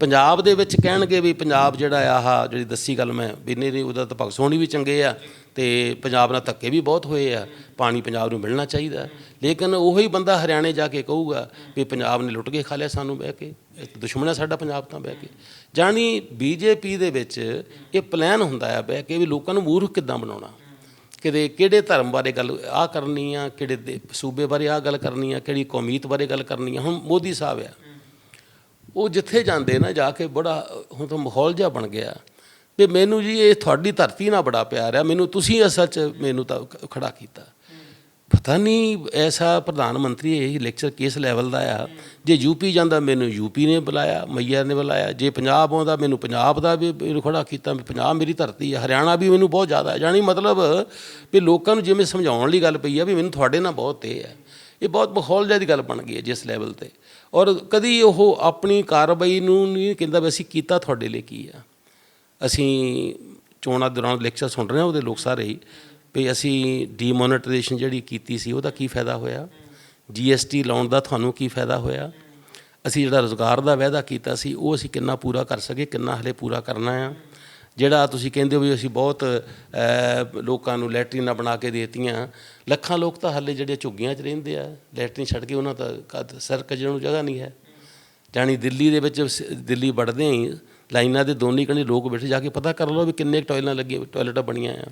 S1: ਪੰਜਾਬ ਦੇ ਵਿੱਚ ਕਹਿਣਗੇ ਵੀ ਪੰਜਾਬ ਜਿਹੜਾ ਆ, ਆਹ ਜਿਹੜੀ ਦੱਸੀ ਗੱਲ ਮੈਂ, ਵੀ ਨਹੀਂ ਨਹੀਂ, ਉਹਦਾ ਤਾਂ ਭਗਤ ਸੋਹਣੀ ਵੀ ਚੰਗੇ ਆ ਤੇ ਪੰਜਾਬ ਨਾਲ ਧੱਕੇ ਵੀ ਬਹੁਤ ਹੋਏ ਆ, ਪਾਣੀ ਪੰਜਾਬ ਨੂੰ ਮਿਲਣਾ ਚਾਹੀਦਾ। ਲੇਕਿਨ ਉਹੀ ਬੰਦਾ ਹਰਿਆਣੇ ਜਾ ਕੇ ਕਹੂਗਾ ਵੀ ਪੰਜਾਬ ਨੇ ਲੁੱਟ ਕੇ ਖਾ ਲਿਆ ਸਾਨੂੰ ਬਹਿ ਕੇ ਦੁਸ਼ਮਣ ਹੈ ਸਾਡਾ ਪੰਜਾਬ ਤਾਂ ਬਹਿ ਕੇ। ਜਾਣੀ ਬੀਜੇਪੀ ਦੇ ਵਿੱਚ ਇਹ ਪਲਾਨ ਹੁੰਦਾ ਆ ਬਹਿ ਕੇ ਵੀ ਲੋਕਾਂ ਨੂੰ ਮੂਰਖ ਕਿੱਦਾਂ ਬਣਾਉਣਾ। ਕਿਤੇ ਕਿਹੜੇ ਧਰਮ ਬਾਰੇ ਗੱਲ ਆ ਕਰਨੀ ਆ, ਕਿਹੜੇ ਦੇ- ਸੂਬੇ ਬਾਰੇ ਆ ਗੱਲ ਕਰਨੀ ਆ, ਕਿਹੜੀ ਕੌਮੀਤ ਬਾਰੇ ਗੱਲ ਕਰਨੀ ਆ, ਹੁਣ ਮੋਦੀ ਸਾਹਿਬ ਆ। ਉਹ ਜਿੱਥੇ ਜਾਂਦੇ ਨਾ ਜਾ ਕੇ ਬੜਾ, ਹੁਣ ਤਾਂ ਮਾਹੌਲ ਜਿਹਾ ਬਣ ਗਿਆ। ਵੀ ਮੈਨੂੰ ਜੀ ਇਹ ਤੁਹਾਡੀ ਧਰਤੀ ਨਾਲ ਬੜਾ ਪਿਆਰ ਆ, ਮੈਨੂੰ ਤੁਸੀਂ ਅਸਲ 'ਚ ਮੈਨੂੰ ਤਾਂ ਖ- ਖੜਾ ਕੀਤਾ। ਪਤਾ ਨਹੀਂ ਐਸਾ ਪ੍ਰਧਾਨ ਮੰਤਰੀ ਇਹ ਲੈਕਚਰ ਕਿਸ ਲੈਵਲ ਦਾ ਆ। ਜੇ ਯੂਪੀ ਜਾਂਦਾ, ਮੈਨੂੰ ਯੂਪੀ ਨੇ ਬੁਲਾਇਆ, ਮਈਆ ਨੇ ਬੁਲਾਇਆ। ਜੇ ਪੰਜਾਬ ਆਉਂਦਾ, ਮੈਨੂੰ ਪੰਜਾਬ ਦਾ ਵੀ ਮੈਨੂੰ ਖੜਾ ਕੀਤਾ, ਵੀ ਪੰਜਾਬ ਮੇਰੀ ਧਰਤੀ ਆ। ਹਰਿਆਣਾ ਵੀ ਮੈਨੂੰ ਬਹੁਤ ਜ਼ਿਆਦਾ ਹੈ ਜਾਣੀ ਮਤਲਬ ਵੀ ਲੋਕਾਂ ਨੂੰ ਜਿਵੇਂ ਸਮਝਾਉਣ ਲਈ ਗੱਲ ਪਈ ਆ ਵੀ ਮੈਨੂੰ ਤੁਹਾਡੇ ਨਾਲ ਬਹੁਤ ਤੇ ਹੈ ਇਹ ਬਹੁਤ ਮਾਹੌਲ ਜਿਹਾ ਦੀ ਗੱਲ ਬਣ ਗਈ ਹੈ ਜਿਸ ਲੈਵਲ ਤੇ। ਔਰ ਕਦੀ ਉਹ ਆਪਣੀ ਕਾਰਵਾਈ ਨੂੰ ਨਹੀਂ ਕਹਿੰਦਾ ਵੀ ਅਸੀਂ ਕੀਤਾ ਤੁਹਾਡੇ ਲਈ ਕੀ ਆ। ਅਸੀਂ ਚੋਣਾਂ ਦੌਰਾਨ ਲੈਕਚਰ ਸੁਣ ਰਹੇ ਹਾਂ ਉਹਦੇ ਲੋਕ ਸਾਰੇ ਹੀ ਵੀ ਅਸੀਂ ਡੀਮੋਨੇਟਾਈਜੇਸ਼ਨ ਜਿਹੜੀ ਕੀਤੀ ਸੀ ਉਹਦਾ ਕੀ ਫਾਇਦਾ ਹੋਇਆ? ਜੀਐਸਟੀ ਲਾਉਣ ਦਾ ਤੁਹਾਨੂੰ ਕੀ ਫਾਇਦਾ ਹੋਇਆ? ਅਸੀਂ ਜਿਹੜਾ ਰੋਜ਼ਗਾਰ ਦਾ ਵਾਅਦਾ ਕੀਤਾ ਸੀ ਉਹ ਅਸੀਂ ਕਿੰਨਾ ਪੂਰਾ ਕਰ ਸਕੇ, ਕਿੰਨਾ ਹਲੇ ਪੂਰਾ ਕਰਨਾ ਆ? ਜਿਹੜਾ ਤੁਸੀਂ ਕਹਿੰਦੇ ਹੋ ਵੀ ਅਸੀਂ ਬਹੁਤ ਲੋਕਾਂ ਨੂੰ ਲੈਟਰੀਨਾਂ ਬਣਾ ਕੇ ਦੇਤੀਆਂ। ਲੱਖਾਂ ਲੋਕ ਤਾਂ ਹਾਲੇ ਜਿਹੜੇ ਝੁੱਗੀਆਂ 'ਚ ਰਹਿੰਦੇ ਆ, ਲੈਟਰੀਨ ਛੱਡ ਕੇ ਉਹਨਾਂ ਦਾ ਕਦ ਸਰ ਕੱਜਣ ਨੂੰ ਜਗ੍ਹਾ ਨਹੀਂ ਹੈ। ਜਾਣੀ ਦਿੱਲੀ ਦੇ ਵਿੱਚ ਸ- ਦਿੱਲੀ ਵੜਦੇ ਹੀ ਲਾਈਨਾਂ ਦੇ ਦੋਨੀ ਕਣੀ ਲੋਕ ਬੈਠੇ, ਜਾ ਕੇ ਪਤਾ ਕਰ ਲਓ ਵੀ ਕਿੰਨੇ ਟਾਇਲਾਂ ਲੱਗੀਆਂ, ਟਾਇਲਟਾਂ ਬਣੀਆਂ ਆ।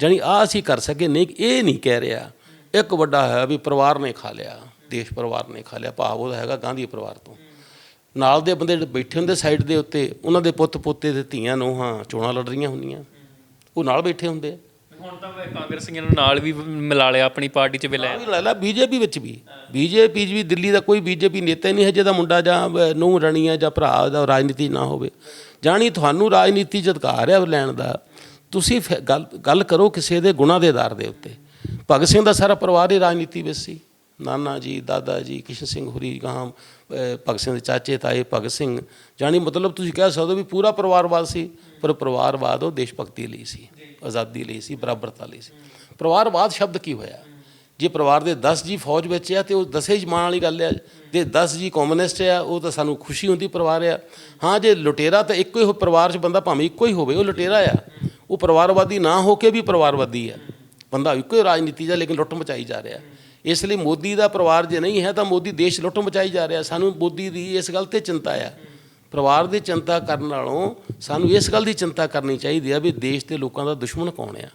S1: ਜਾਣੀ ਆ ਅਸੀਂ ਕਰ ਸਕੇ, ਨਹੀਂ, ਇਹ ਨਹੀਂ ਕਹਿ ਰਿਹਾ। ਇੱਕ ਵੱਡਾ ਹੈ ਵੀ ਪਰਿਵਾਰ ਨੇ ਖਾ ਲਿਆ, ਦੇਸ਼ ਪਰਿਵਾਰ ਨੇ ਖਾ ਲਿਆ, ਭਾਵ ਉਹਦਾ ਹੈਗਾ ਗਾਂਧੀ ਪਰਿਵਾਰ ਤੋਂ। ਨਾਲ ਦੇ ਬੰਦੇ ਜਿਹੜੇ ਬੈਠੇ ਹੁੰਦੇ ਸਾਈਡ ਦੇ ਉੱਤੇ ਉਹਨਾਂ ਦੇ ਪੁੱਤ ਪੋਤੇ ਤੇ ਧੀਆਂ ਨੂੰ ਹਾਂ ਚੋਣਾਂ ਲੜ ਰਹੀਆਂ ਹੁੰਦੀਆਂ। ਉਹ ਨਾਲ ਬੈਠੇ ਹੁੰਦੇ ਆ।
S2: ਹੁਣ ਤਾਂ ਵੇ ਕਾਂਗਰਸੀਆਂ ਨੂੰ ਨਾਲ ਵੀ ਮਿਲਾ ਲਿਆ ਆਪਣੀ ਪਾਰਟੀ 'ਚ ਵੀ ਲੈ
S1: ਵੀ ਲੈ ਲਾ ਬੀਜੇਪੀ ਵਿੱਚ ਵੀ। ਬੀਜੇਪੀ ਵੀ ਦਿੱਲੀ ਦਾ ਕੋਈ ਬੀਜੇਪੀ ਨੇਤਾ ਨਹੀਂ ਹੈ ਜਿਹਦਾ ਮੁੰਡਾ ਜਾਂ ਨੂੰ ਰਣੀ ਹੈ ਜਾਂ ਭਰਾ ਦਾ ਰਾਜਨੀਤੀ ਨਾ ਹੋਵੇ। ਜਾਣੀ ਤੁਹਾਨੂੰ ਰਾਜਨੀਤੀ 'ਚ ਅਧਿਕਾਰ ਹੈ ਲੈਣ ਦਾ। ਤੁਸੀਂ ਗੱਲ ਗੱਲ ਕਰੋ ਕਿਸੇ ਦੇ ਗੁਣਾਂ ਦੇ ਆਧਾਰ ਦੇ ਉੱਤੇ। ਭਗਤ ਸਿੰਘ ਦਾ ਸਾਰਾ ਪਰਿਵਾਰ ਹੀ ਰਾਜਨੀਤੀ ਵਿੱਚ ਸੀ। ਨਾਨਾ ਜੀ, ਦਾਦਾ ਜੀ ਕਿਸ਼ਨ ਸਿੰਘ ਹੁਰੀ ਗਾਮ ਭਗਤ ਸਿੰਘ ਦੇ ਚਾਚੇ, ਤਾਏ, ਭਗਤ ਸਿੰਘ। ਜਾਣੀ ਮਤਲਬ ਤੁਸੀਂ ਕਹਿ ਸਕਦੇ ਹੋ ਵੀ ਪੂਰਾ ਪਰਿਵਾਰਵਾਦ ਸੀ, ਪਰ ਪਰਿਵਾਰਵਾਦ ਉਹ ਦੇਸ਼ ਭਗਤੀ ਲਈ ਸੀ, ਆਜ਼ਾਦੀ ਲਈ ਸੀ, ਬਰਾਬਰਤਾ ਲਈ ਸੀ। ਪਰਿਵਾਰਵਾਦ ਸ਼ਬਦ ਕੀ ਹੋਇਆ? ਜੇ ਪਰਿਵਾਰ ਦੇ 10 ਜੀ ਫੌਜ ਵਿੱਚ ਆ ਤੇ ਉਹ 10 ਹੀ ਮਾਣ ਵਾਲੀ ਗੱਲ ਆ ਤੇ 10 ਜੀ ਕਮਿਊਨਿਸਟ ਆ, ਉਹ ਤਾਂ ਸਾਨੂੰ ਖੁਸ਼ੀ ਹੁੰਦੀ ਪਰਿਵਾਰ ਆ। ਹਾਂ, ਜੇ ਲੁਟੇਰਾ ਤਾਂ ਇੱਕੋ ਹੀ ਹੋ- ਪਰਿਵਾਰ 'ਚ ਬੰਦਾ ਭਾਵੇਂ ਇੱਕੋ ਹੀ ਹੋਵੇ, ਉਹ ਲੁਟੇਰਾ ਆ। ਉਹ ਪਰਿਵਾਰਵਾਦੀ ਨਾ ਹੋ ਕੇ ਵੀ ਪਰਿਵਾਰਵਾਦੀ ਆ। ਬੰਦਾ ਇੱਕੋ ਹੀ ਰਾਜਨੀਤੀ ਦਾ ਲੇਕਿਨ ਲੁੱਟ ਮਚਾਈ ਜਾ ਰਿਹਾ। ਇਸ ਲਈ ਮੋਦੀ ਦਾ ਪਰਿਵਾਰ ਜੇ ਨਹੀਂ ਹੈ ਤਾਂ ਮੋਦੀ ਦੇਸ਼ ਲੁੱਟ ਮਚਾਈ ਜਾ ਰਿਹਾ। ਸਾਨੂੰ ਮੋਦੀ ਦੀ ਇਸ ਗੱਲ ਤੇ ਚਿੰਤਾ ਆ। ਪਰਿਵਾਰ ਦੀ ਚਿੰਤਾ ਕਰਨ ਨਾਲੋਂ ਸਾਨੂੰ ਇਸ ਗੱਲ ਦੀ ਚਿੰਤਾ ਕਰਨੀ ਚਾਹੀਦੀ ਆ ਵੀ ਦੇਸ਼ ਦੇ ਲੋਕਾਂ ਦਾ ਦੁਸ਼ਮਣ ਕੌਣ ਆ।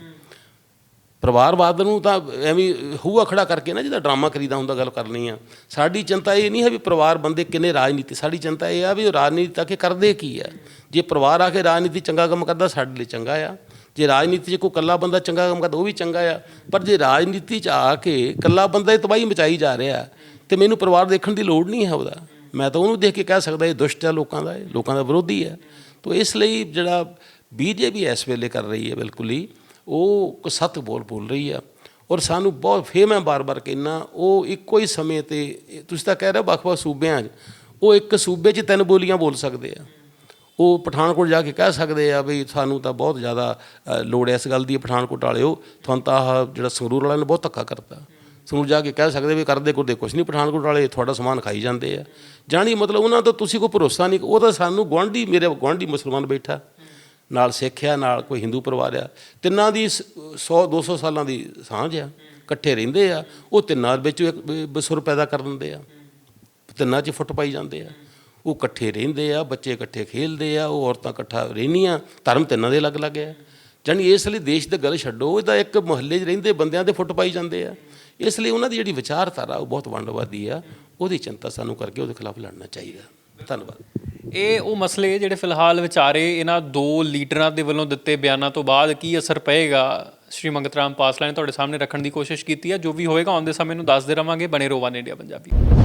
S1: ਪਰਿਵਾਰਵਾਦ ਨੂੰ ਤਾਂ ਐਵੇਂ ਹੂਆ ਖੜਾ ਕਰਕੇ ਨਾ ਜਿਹਦਾ ਡਰਾਮਾ ਕਰੀਦਾ ਹੁੰਦਾ ਗੱਲ ਕਰਨੀ ਆ। ਸਾਡੀ ਚਿੰਤਾ ਇਹ ਨਹੀਂ ਹੈ ਵੀ ਪਰਿਵਾਰ ਬੰਦੇ ਕਿੰਨੇ ਰਾਜਨੀਤੀ, ਸਾਡੀ ਚਿੰਤਾ ਇਹ ਆ ਵੀ ਉਹ ਰਾਜਨੀਤੀ ਤਾਂ ਕਿ ਕਰਦੇ ਕੀ ਆ। ਜੇ ਪਰਿਵਾਰ ਆ ਕੇ ਰਾਜਨੀਤੀ ਚੰਗਾ ਕੰਮ ਕਰਦਾ, ਸਾਡੇ ਲਈ ਚੰਗਾ ਆ। ਜੇ ਰਾਜਨੀਤੀ 'ਚ ਕੋਈ ਇਕੱਲਾ ਬੰਦਾ ਚੰਗਾ ਕੰਮ ਕਰਦਾ, ਉਹ ਵੀ ਚੰਗਾ ਆ। ਪਰ ਜੇ ਰਾਜਨੀਤੀ 'ਚ ਆ ਕੇ ਇਕੱਲਾ ਬੰਦਾ ਹੀ ਤਬਾਹੀ ਮਚਾਈ ਜਾ ਰਿਹਾ, ਤੇ ਮੈਨੂੰ ਪਰਿਵਾਰ ਦੇਖਣ ਦੀ ਲੋੜ ਨਹੀਂ ਹੈ ਉਹਦਾ। ਮੈਂ ਤਾਂ ਉਹਨੂੰ ਦੇਖ ਕੇ ਕਹਿ ਸਕਦਾ, ਇਹ ਦੁਸ਼ਟ ਆ ਲੋਕਾਂ ਦਾ, ਇਹ ਲੋਕਾਂ ਦਾ ਵਿਰੋਧੀ ਹੈ ਤੋ ਇਸ ਲਈ ਜਿਹੜਾ ਬੀਜੇਪੀ ਇਸ ਵੇਲੇ ਕਰ ਰਹੀ ਹੈ ਬਿਲਕੁਲ ਹੀ, ਉਹ ਸੱਤ ਬੋਲ ਬੋਲ ਰਹੀ ਆ। ਔਰ ਸਾਨੂੰ ਬਹੁਤ ਫੇਮ ਹੈ ਬਾਰ-ਬਾਰ ਕਹਿਣਾ, ਉਹ ਇੱਕੋ ਹੀ ਸਮੇਂ ਤੇ, ਤੁਸੀਂ ਤਾਂ ਕਹਿ ਰਹੇ ਹੋ ਵੱਖ-ਵੱਖ ਸੂਬਿਆਂ 'ਚ, ਉਹ ਇੱਕ ਸੂਬੇ 'ਚ ਤਿੰਨ ਬੋਲੀਆਂ ਬੋਲ ਸਕਦੇ ਆ। ਉਹ ਪਠਾਨਕੋਟ ਜਾ ਕੇ ਕਹਿ ਸਕਦੇ ਆ ਵੀ ਸਾਨੂੰ ਤਾਂ ਬਹੁਤ ਜ਼ਿਆਦਾ ਲੋੜ ਹੈ ਇਸ ਗੱਲ ਦੀ, ਪਠਾਨਕੋਟ ਵਾਲਿਓ। ਤੁਹਾਨੂੰ ਤਾਂ ਆਹ ਜਿਹੜਾ ਸੰਗਰੂਰ ਵਾਲਿਆਂ ਨੇ ਬਹੁਤ ਧੱਕਾ ਕਰਤਾ। ਸੰਗਰੂਰ ਜਾ ਕੇ ਕਹਿ ਸਕਦੇ ਵੀ ਕਰਦੇ ਕਰਦੇ ਕੁਝ ਨਹੀਂ ਪਠਾਨਕੋਟ ਵਾਲੇ ਤੁਹਾਡਾ ਸਮਾਨ ਖਾਈ ਜਾਂਦੇ ਆ। ਜਾਣੀ ਮਤਲਬ ਉਹਨਾਂ ਤੋਂ ਤੁਸੀਂ ਕੋਈ ਭਰੋਸਾ ਨਹੀਂ ਉਹ ਤਾਂ ਸਾਨੂੰ ਗੁਆਂਢੀ, ਮੇਰੇ ਗੁਆਂਢੀ ਮੁਸਲਮਾਨ ਬੈਠਾ। ਨਾਲ ਸਿੱਖ ਆ, ਨਾਲ ਕੋਈ ਹਿੰਦੂ ਪਰਿਵਾਰ ਆ। ਤਿੰਨਾਂ ਦੀ 100 200 ਸਾਲਾਂ ਦੀ ਸਾਂਝ ਆ। ਇਕੱਠੇ ਰਹਿੰਦੇ ਆ। ਉਹ ਤਿੰਨਾਂ ਵਿੱਚ ਇੱਕ ਬ- ਬਸੁਰ ਪੈਦਾ ਕਰ ਦਿੰਦੇ ਆ। ਤਿੰਨਾਂ 'ਚ ਫੁੱਟ ਪਾਈ ਜਾਂਦੇ ਆ। ਉਹ ਇਕੱਠੇ ਰਹਿੰਦੇ ਆ, ਬੱਚੇ ਇਕੱਠੇ ਖੇਲਦੇ ਆ, ਉਹ ਔਰਤਾਂ ਇਕੱਠਾ ਰਹਿੰਦੀਆਂ, ਧਰਮ ਤਿੰਨਾਂ ਦੇ ਅਲੱਗ-ਅਲੱਗ ਆ। ਜਾਣੀ ਇਸ ਲਈ ਦੇਸ਼ ਦੇ ਗੱਲ ਛੱਡੋ ਇਹਦਾ ਇੱਕ ਮੁਹੱਲੇ 'ਚ ਰਹਿੰਦੇ, ਬੰਦਿਆਂ ਦੇ ਫੁੱਟ ਪਾਈ ਜਾਂਦੇ ਆ। ਇਸ ਲਈ ਉਹਨਾਂ ਦੀ ਜਿਹੜੀ ਵਿਚਾਰਧਾਰਾ, ਉਹ ਬਹੁਤ ਵੰਡਵਾਦੀ ਆ। ਉਹਦੀ ਚਿੰਤਾ ਸਾਨੂੰ ਕਰਕੇ ਉਹਦੇ ਖਿਲਾਫ ਲੜਨਾ ਚਾਹੀਦਾ। ਧੰਨਵਾਦ।
S2: ਇਹ ਉਹ ਮਸਲੇ ਜਿਹੜੇ ਫਿਲਹਾਲ ਵਿਚਾਰੇ ਇਹਨਾਂ ਦੋ ਲੀਡਰਾਂ ਦੇ ਵੱਲੋਂ ਦਿੱਤੇ ਬਿਆਨਾਂ ਤੋਂ ਬਾਅਦ ਕੀ ਅਸਰ ਪਏਗਾ? ਸ਼੍ਰੀ ਮੰਗਤ ਰਾਮ ਪਾਸਲਾ ਨੇ ਤੁਹਾਡੇ ਸਾਹਮਣੇ ਰੱਖਣ ਦੀ ਕੋਸ਼ਿਸ਼ ਕੀਤੀ ਹੈ ਜੋ ਵੀ ਹੋਏਗਾ ਆਉਂਦੇ ਸਮੇਂ ਨੂੰ ਦੱਸਦੇ ਰਵਾਂਗੇ। ਬਣੇ ਰੋਵਾਨ ਇੰਡੀਆ ਪੰਜਾਬੀ।